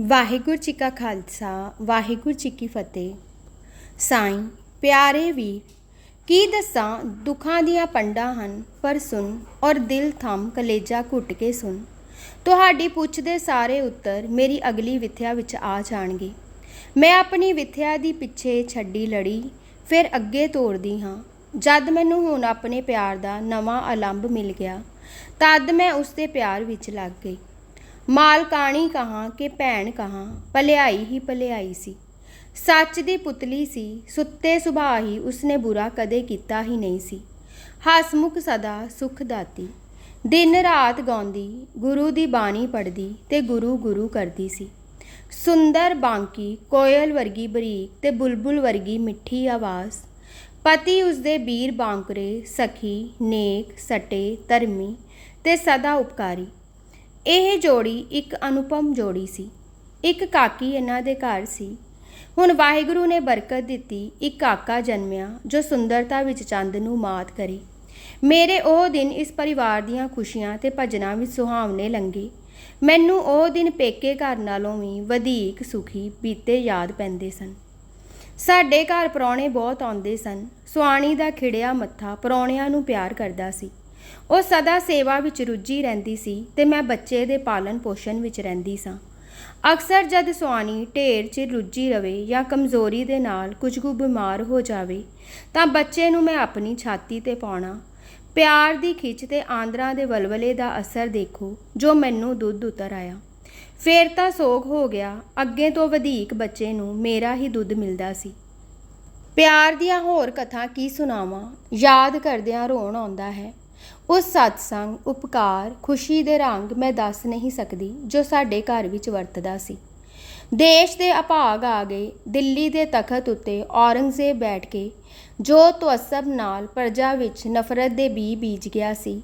ਵਾਹਿਗੁਰੂ ਜੀ ਕਾ ਖਾਲਸਾ, ਵਾਹਿਗੁਰੂ ਜੀ ਕੀ ਫਤਿਹ। ਸਾਈਂ, ਪਿਆਰੇ ਵੀਰ, ਕੀ ਦੱਸਾਂ, ਦੁੱਖਾਂ ਦੀਆਂ ਪੰਡਾਂ ਹਨ, ਪਰ ਸੁਣ ਔਰ ਦਿਲ ਥੰਮ ਕਲੇਜਾ ਘੁੱਟ ਕੇ ਸੁਣ। ਤੁਹਾਡੀ ਪੁੱਛ ਦੇ ਸਾਰੇ ਉੱਤਰ ਮੇਰੀ ਅਗਲੀ ਵਿਥਿਆ ਵਿੱਚ ਆ ਜਾਣਗੇ। ਮੈਂ ਆਪਣੀ ਵਿਥਿਆ ਦੀ ਪਿੱਛੇ ਛੱਡੀ ਲੜੀ, ਫਿਰ ਅੱਗੇ ਤੋਰਦੀ ਹਾਂ। ਜਦ ਮੈਨੂੰ ਹੁਣ ਆਪਣੇ ਪਿਆਰ ਦਾ ਨਵਾਂ ਆਲੰਬ ਮਿਲ ਗਿਆ, ਤਦ ਮੈਂ ਉਸ ਦੇ ਪਿਆਰ ਵਿੱਚ ਲੱਗ ਗਈ। ਮਾਲਕਾਣੀ ਕਹਾਂ ਕਿ ਭੈਣ ਕਹਾਂ, ਭਲਿਆਈ ਹੀ ਭਲਿਆਈ ਸੀ। ਸੱਚ ਦੀ ਪੁਤਲੀ ਸੀ, ਸੁੱਤੇ ਸੁਭਾਅ ਹੀ ਉਸਨੇ ਬੁਰਾ ਕਦੇ ਕੀਤਾ ਹੀ ਨਹੀਂ ਸੀ। ਹਸਮੁਖ ਸਦਾ ਸੁਖ ਦਾਤੀ। ਦਿਨ ਰਾਤ ਗਾਉਂਦੀ, ਗੁਰੂ ਦੀ ਬਾਣੀ ਪੜ੍ਹਦੀ ਤੇ ਗੁਰੂ ਗੁਰੂ ਕਰਦੀ ਸੀ। ਸੁੰਦਰ ਬਾਂਕੀ, ਕੋਇਲ ਵਰਗੀ ਬਰੀਕ ਤੇ ਬੁਲਬੁਲ ਵਰਗੀ ਮਿੱਠੀ ਆਵਾਜ਼। ਪਤੀ ਉਸਦੇ ਵੀਰ ਬਾਂਕਰੇ, ਸਖੀ, ਨੇਕ, ਸਟੇ, ਧਰਮੀ ਤੇ ਸਦਾ ਉਪਕਾਰੀ। ਇਹ ਜੋੜੀ ਇੱਕ ਅਨੁਪਮ ਜੋੜੀ ਸੀ। ਇੱਕ ਕਾਕੀ ਇਹਨਾਂ ਦੇ ਘਰ ਸੀ। ਹੁਣ ਵਾਹਿਗੁਰੂ ਨੇ ਬਰਕਤ ਦਿੱਤੀ, ਇੱਕ ਕਾਕਾ ਜਨਮਿਆ, ਜੋ ਸੁੰਦਰਤਾ ਵਿੱਚ ਚੰਦ ਨੂੰ ਮਾਤ ਕਰੇ। ਮੇਰੇ ਉਹ ਦਿਨ ਇਸ ਪਰਿਵਾਰ ਦੀਆਂ ਖੁਸ਼ੀਆਂ ਤੇ ਭਜਨਾਂ ਵਿੱਚ ਸੁਹਾਵਣੇ ਲੰਘੇ। ਮੈਨੂੰ ਉਹ ਦਿਨ ਪੇਕੇ ਘਰ ਨਾਲੋਂ ਵੀ ਵਧੇਕ ਸੁਖੀ ਬੀਤੇ ਯਾਦ ਪੈਂਦੇ ਸਨ। ਸਾਡੇ ਘਰ ਪ੍ਰਾਹੁਣੇ ਬਹੁਤ ਆਉਂਦੇ ਸਨ। ਸੁਆਣੀ ਦਾ ਖਿੜਿਆ ਮੱਥਾ ਪ੍ਰਾਹੁਣਿਆਂ ਨੂੰ ਪਿਆਰ ਕਰਦਾ ਸੀ। ਉਹ ਸਦਾ ਸੇਵਾ ਵਿੱਚ ਰੁੱਝੀ ਰਹਿੰਦੀ ਸੀ ਤੇ ਮੈਂ ਬੱਚੇ ਦੇ ਪਾਲਣ ਪੋਸ਼ਣ ਵਿੱਚ ਰਹਿੰਦੀ ਸਾਂ। ਅਕਸਰ ਜਦ ਸੁਆਣੀ, ਢੇਰ 'ਚ ਰੁੱਝੀ ਰਵੇ ਜਾਂ ਕਮਜ਼ੋਰੀ ਦੇ ਨਾਲ ਕੁਝ ਕੁ ਬਿਮਾਰ ਹੋ ਜਾਵੇ, ਤਾਂ ਬੱਚੇ ਨੂੰ ਮੈਂ ਆਪਣੀ ਛਾਤੀ ਤੇ ਪਾਉਣਾ, ਪਿਆਰ ਦੀ ਖਿੱਚ ਤੇ ਆਂਦਰਾਂ ਦੇ ਵਲਵਲੇ ਦਾ ਅਸਰ ਦੇਖੋ, ਜੋ ਮੈਨੂੰ ਦੁੱਧ ਉਤਰ ਆਇਆ। ਫੇਰ ਤਾਂ ਸੋਗ ਹੋ ਗਿਆ, ਅੱਗੇ ਤੋਂ ਵਧੇਕ ਬੱਚੇ ਨੂੰ ਮੇਰਾ ਹੀ ਦੁੱਧ ਮਿਲਦਾ ਸੀ। ਪਿਆਰ ਦੀਆਂ ਹੋਰ ਕਥਾ ਕੀ ਸੁਣਾਵਾਂ? ਯਾਦ ਕਰਦਿਆਂ ਰੋਣ ਆਉਂਦਾ ਹੈ। ਉਸ ਸਤਸੰਗ, ਉਪਕਾਰ, ਖੁਸ਼ੀ ਦੇ ਰੰਗ ਮੈਂ ਦੱਸ ਨਹੀਂ ਸਕਦੀ, ਜੋ ਸਾਡੇ ਘਰ ਵਿੱਚ ਵਰਤਦਾ ਸੀ। ਦੇਸ਼ ਦੇ ਅਭਾਗ ਆ ਗਏ, ਦਿੱਲੀ ਦੇ ਤਖਤ ਉੱਤੇ ਔਰੰਗਜ਼ੇਬ ਬੈਠ ਕੇ, ਜੋ ਤੁਅਸਬ ਨਾਲ ਪ੍ਰਜਾ ਵਿੱਚ ਨਫ਼ਰਤ ਦੇ ਬੀ ਬੀਜ ਗਿਆ ਸੀ,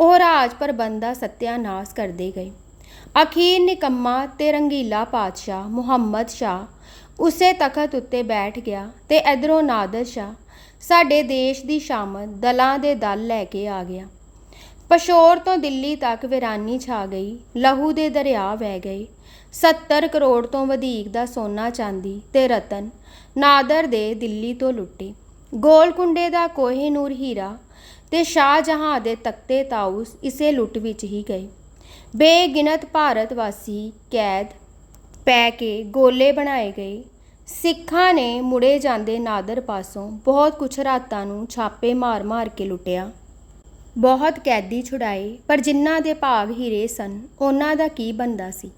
ਉਹ ਰਾਜ ਪ੍ਰਬੰਧ ਦਾ ਸਤਿਆਨਾਸ਼ ਕਰਦੇ ਗਏ। ਅਖੀਰ ਨਿਕੰਮਾ ਤੇ ਰੰਗੀਲਾ ਪਾਤਸ਼ਾਹ ਮੁਹੰਮਦ ਸ਼ਾਹ ਉਸੇ ਤਖਤ ਉੱਤੇ ਬੈਠ ਗਿਆ ਤੇ ਇਧਰੋਂ ਨਾਦਰ ਸ਼ਾਹ ਸਾਡੇ ਦੇਸ਼ ਦੀ ਸ਼ਾਮਤ ਦਲਾਂ ਦੇ ਦਲ ਲੈ ਕੇ ਆ ਗਿਆ। ਪਸ਼ੋਰ ਤੋਂ ਦਿੱਲੀ ਤੱਕ ਵਿਰਾਨੀ ਛਾ ਗਈ, ਲਹੂ ਦੇ ਦਰਿਆ ਵਹਿ ਗਏ। 70 ਕਰੋੜ ਤੋਂ ਵਧੇਕ ਦਾ ਸੋਨਾ ਚਾਂਦੀ ਤੇ ਰਤਨ ਨਾਦਰ ਦੇ ਦਿੱਲੀ ਤੋਂ ਲੁੱਟੇ। ਗੋਲਕੁੰਡੇ ਦਾ ਕੋਹਿਨੂਰ ਹੀਰਾ ਤੇ ਸ਼ਾਹਜਹਾਂ ਦੇ ਤਖਤੇ ਤਾਊਸ ਇਸੇ ਲੁੱਟ ਵਿੱਚ ਹੀ ਗਏ। ਬੇਗਿਣਤ ਭਾਰਤ ਵਾਸੀ ਕੈਦ ਪੈ ਕੇ ਗੋਲੇ ਬਣਾਏ ਗਏ। ਸਿੱਖਾਂ ਨੇ ਮੁੜੇ ਜਾਂਦੇ ਨਾਦਰ ਪਾਸੋਂ ਬਹੁਤ ਕੁਛ ਰਾਤਾਂ ਨੂੰ ਛਾਪੇ ਮਾਰ-ਮਾਰ ਕੇ ਲੁੱਟਿਆ। ਬਹੁਤ ਕੈਦੀ ਛੁਡਾਏ, ਪਰ ਜਿਨ੍ਹਾਂ ਦੇ ਭਾਗ ਹੀਰੇ ਸਨ, ਉਹਨਾਂ ਦਾ ਕੀ ਬੰਦਾ ਸੀ?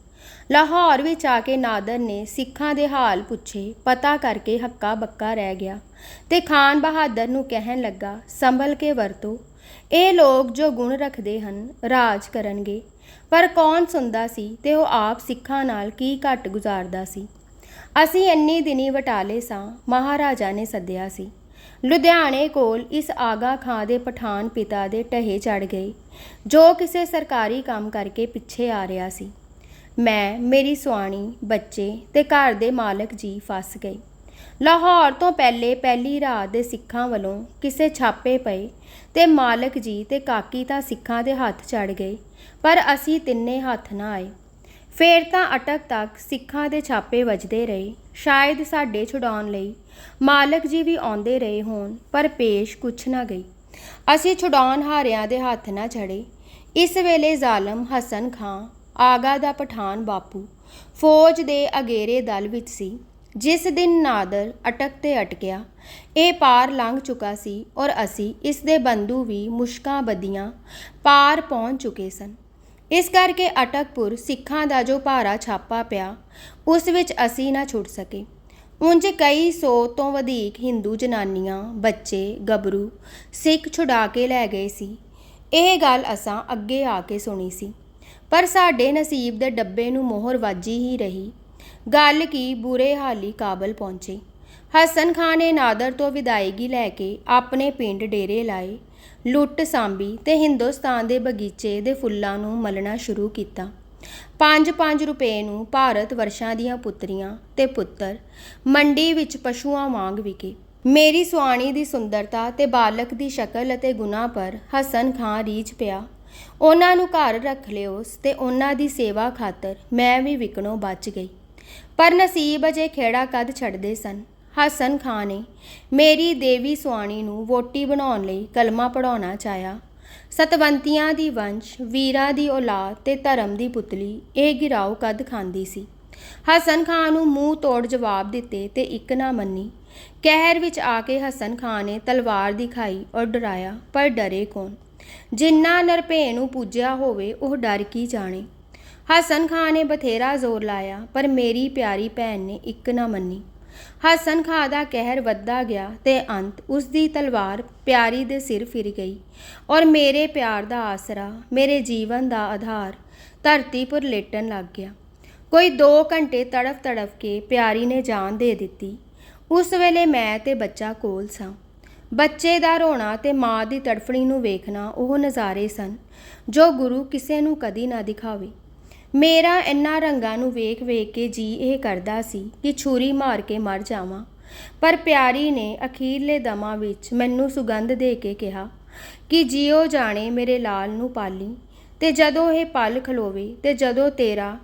ਲਾਹੌਰ ਵਿੱਚ ਆ ਕੇ ਨਾਦਰ ਨੇ ਸਿੱਖਾਂ ਦੇ ਹਾਲ ਪੁੱਛੇ, ਪਤਾ ਕਰਕੇ ਹੱਕਾ ਬੱਕਾ ਰਹਿ ਗਿਆ ਤੇ ਖਾਨ ਬਹਾਦਰ ਨੂੰ ਕਹਿਣ ਲੱਗਾ, ਸੰਭਲ ਕੇ ਵਰਤੋ। ਇਹ ਲੋਕ ਜੋ ਗੁਣ ਰੱਖਦੇ ਹਨ, ਰਾਜ ਕਰਨਗੇ। ਪਰ ਕੌਣ ਸੁਣਦਾ ਸੀ ਤੇ ਉਹ ਆਪ ਸਿੱਖਾਂ ਨਾਲ ਕੀ ਘੱਟ ਗੁਜ਼ਾਰਦਾ ਸੀ? ਅਸੀਂ ਇੰਨੀ ਦਿਨੀ ਵਟਾਲੇ ਸਾਂ, ਮਹਾਰਾਜਾ ਨੇ ਸੱਦਿਆ ਸੀ। ਲੁਧਿਆਣੇ ਕੋਲ ਇਸ ਆਗਾ ਖਾਂ ਦੇ ਪਠਾਨ ਪਿਤਾ ਦੇ ਟਹੇ ਚੜ ਗਏ ਜੋ ਕਿਸੇ ਸਰਕਾਰੀ ਕੰਮ ਕਰਕੇ ਪਿੱਛੇ ਆ ਰਿਹਾ ਸੀ। ਮੈਂ, ਮੇਰੀ ਸੁਆਣੀ, ਬੱਚੇ ਤੇ ਘਰ ਦੇ ਮਾਲਕ ਜੀ ਫਸ ਗਏ। ਲਾਹੌਰ ਤੋਂ ਪਹਿਲੇ ਪਹਿਲੀ ਰਾਤ ਦੇ ਸਿੱਖਾਂ ਵੱਲੋਂ ਕਿਸੇ ਛਾਪੇ ਪਏ ਤੇ ਮਾਲਕ ਜੀ ਤੇ ਕਾਕੀ ਤਾਂ ਸਿੱਖਾਂ ਦੇ ਹੱਥ ਚੜ ਗਏ, ਪਰ ਅਸੀਂ ਤਿੰਨੇ ਹੱਥ ਨਾ ਆਏ। ਫੇਰ ਤਾਂ ਅਟਕ ਤੱਕ ਸਿੱਖਾਂ ਦੇ ਛਾਪੇ ਵੱਜਦੇ ਰਹੇ ਸ਼ਾਇਦ ਸਾਡੇ ਛੁਡਾਉਣ ਲਈ ਮਾਲਕ ਜੀ ਵੀ ਆਉਂਦੇ ਰਹੇ ਹੋਣ, ਪਰ ਪੇਸ਼ ਕੁਛ ਨਾ ਗਈ। ਅਸੀਂ ਛੁਡਾਉਣ ਹਾਰਿਆਂ ਦੇ ਹੱਥ ਨਾ ਛੜੇ ਇਸ ਵੇਲੇ ਜ਼ਾਲਮ ਹਸਨ ਖਾਂ, ਆਗਾ ਦਾ ਪਠਾਨ ਬਾਪੂ, ਫੌਜ ਦੇ ਅਗੇਰੇ ਦਲ ਵਿੱਚ ਸੀ। ਜਿਸ ਦਿਨ ਨਾਦਰ ਅਟਕ ਤੇ ਅਟਕਿਆ, ਇਹ ਪਾਰ ਲੰਘ ਚੁੱਕਾ ਸੀ ਔਰ ਅਸੀਂ ਇਸ ਦੇ ਬੰਦੂ ਵੀ ਮੁਸ਼ਕਾਂ ਬਦੀਆਂ ਪਾਰ ਪਹੁੰਚ ਚੁੱਕੇ ਸਨ। ਇਸ ਕਰਕੇ ਅਟਕਪੁਰ ਸਿੱਖਾਂ ਦਾ ਜੋ ਭਾਰਾ ਛਾਪਾ ਪਿਆ ਉਸ ਵਿੱਚ ਅਸੀਂ ਨਾ ਛੁੱਟ ਸਕੇ। ਉਂਝ ਕਈ ਸੌ ਤੋਂ ਵਧੇਕ ਹਿੰਦੂ ਜਨਾਨੀਆਂ, ਬੱਚੇ, ਗੱਭਰੂ ਸਿੱਖ ਛੁਡਾ ਕੇ ਲੈ ਗਏ ਸੀ। ਇਹ ਗੱਲ ਅਸਾਂ ਅੱਗੇ ਆ ਕੇ ਸੁਣੀ ਸੀ। ਪਰ ਸਾਡੇ ਨਸੀਬ ਦੇ ਡੱਬੇ ਨੂੰ ਮੋਹਰ ਵੱਜੀ ਹੀ ਰਹੀ। ਗੱਲ ਕੀ ਬੁਰੇ ਹਾਲੀ ਕਾਬਲ ਪਹੁੰਚੇ। ਹਸਨ ਖਾਨ ਨੇ ਨਾਦਰ ਤੋਂ ਵਿਦਾਇਗੀ ਲੈ ਕੇ ਆਪਣੇ ਪਿੰਡ ਡੇਰੇ ਲਾਏ। ਲੁੱਟ ਸਾਂਭੀ ਤੇ ਹਿੰਦੁਸਤਾਨ ਦੇ ਬਗੀਚੇ ਦੇ ਫੁੱਲਾਂ ਨੂੰ ਮਲਣਾ ਸ਼ੁਰੂ ਕੀਤਾ। 5-5 ਰੁਪਏ ਨੂੰ ਭਾਰਤ ਵਰਸ਼ਾਂ ਦੀਆਂ ਪੁੱਤਰੀਆਂ ਤੇ ਪੁੱਤਰ ਮੰਡੀ ਵਿੱਚ ਪਸ਼ੂਆਂ ਵਾਂਗ ਵਿਕੇ। ਮੇਰੀ ਸੁਆਣੀ ਦੀ ਸੁੰਦਰਤਾ ਤੇ ਬਾਲਕ ਦੀ ਸ਼ਕਲ ਅਤੇ ਗੁਣਾ ਪਰ ਹਸਨ ਖਾਂ ਰੀਝ ਪਿਆ। ਉਹਨਾਂ ਨੂੰ ਘਰ ਰੱਖ ਲਿਓਸ ਤੇ ਉਹਨਾਂ ਦੀ ਸੇਵਾ ਖਾਤਰ ਮੈਂ ਵੀ ਵਿਕਣੋਂ ਬਚ ਗਈ। ਪਰ ਨਸੀਬ ਅਜੇ ਖੇੜਾ ਕਦ ਛੱਡਦੇ ਸਨ। ਹਸਨ ਖਾਨ ਨੇ ਮੇਰੀ ਦੇਵੀ ਸੁਆਣੀ ਨੂੰ ਵੋਟੀ ਬਣਾਉਣ ਲਈ ਕਲਮਾ ਪੜਾਉਣਾ ਚਾਹਿਆ। ਸਤਵੰਤੀਆਂ ਦੀ ਵੰਸ਼, ਵੀਰਾਂ ਦੀ ਔਲਾਦ ਤੇ ਧਰਮ ਦੀ ਪੁਤਲੀ, ਇਹ ਗਿਰਾਓ ਕਦ ਖਾਂਦੀ ਸੀ। ਹਸਨ ਖਾਨ ਨੂੰ ਮੂੰਹ ਤੋੜ ਜਵਾਬ ਦਿੱਤੇ ਤੇ ਇੱਕ ਨਾ ਮੰਨੀ। ਕਹਿਰ ਵਿੱਚ ਆ ਕੇ ਹਸਨ ਖਾਨ ਨੇ ਤਲਵਾਰ ਦਿਖਾਈ ਔਰ ਡਰਾਇਆ, ਪਰ ਡਰੇ ਕੌਣ? ਜਿੰਨਾ ਨਰਪੇ ਨੂੰ ਪੂਜਿਆ ਹੋਵੇ, ਉਹ ਡਰ ਕੀ ਜਾਣੇ? ਹਸਨ ਖਾਨ ਨੇ ਬਥੇਰਾ ਜ਼ੋਰ ਲਾਇਆ, ਪਰ ਮੇਰੀ ਪਿਆਰੀ ਭੈਣ ਨੇ ਇੱਕ ਨਾ ਮੰਨੀ। ਹਸਨ ਖਾਨ ਦਾ ਕਹਿਰ ਵੱਧਦਾ ਗਿਆ ਤੇ ਅੰਤ ਉਸ ਦੀ ਤਲਵਾਰ ਪਿਆਰੀ ਦੇ ਸਿਰ ਫਿਰ ਗਈ। ਔਰ ਮੇਰੇ ਪਿਆਰ ਦਾ ਆਸਰਾ, ਮੇਰੇ ਜੀਵਨ ਦਾ ਆਧਾਰ ਧਰਤੀ ਪਰ ਲੇਟਣ ਲੱਗ ਗਿਆ। ਕੋਈ 2 ਘੰਟੇ ਤੜਫ ਤੜਫ ਕੇ ਪਿਆਰੀ ਨੇ ਜਾਨ ਦੇ ਦਿੱਤੀ। ਉਸ ਵੇਲੇ ਮੈਂ ਤੇ ਬੱਚਾ ਕੋਲ ਸਾਂ। ਬੱਚੇ ਦਾ ਰੋਣਾ ਤੇ ਮਾਂ ਦੀ ਤੜਫਣੀ ਨੂੰ ਵੇਖਣਾ ਉਹ ਨਜ਼ਾਰੇ ਸਨ ਜੋ ਗੁਰੂ ਕਿਸੇ ਨੂੰ ਕਦੀ ਨਾ ਦਿਖਾਵੇ। ਮੇਰਾ ਇੰਨਾ ਰੰਗਾਂ ਨੂੰ ਵੇਖ ਵੇਖ ਕੇ ਜੀ ਇਹ ਕਰਦਾ ਸੀ ਕਿ ਛੁਰੀ ਮਾਰ ਕੇ ਮਰ ਜਾਵਾਂ। ਪਰ ਪਿਆਰੀ ਨੇ ਅਖੀਰਲੇ ਦਮਾਂ ਵਿੱਚ ਮੈਨੂੰ ਸੁਗੰਧ ਦੇ ਕੇ ਕਿਹਾ ਕਿ ਜਿਉ ਜਾਣੇ ਮੇਰੇ ਲਾਲ ਨੂੰ ਪਾਲੀ ਤੇ ਜਦੋਂ ਇਹ ਪਲ ਖਲੋਵੇ ਤੇ ਜਦੋਂ ਤੇਰਾ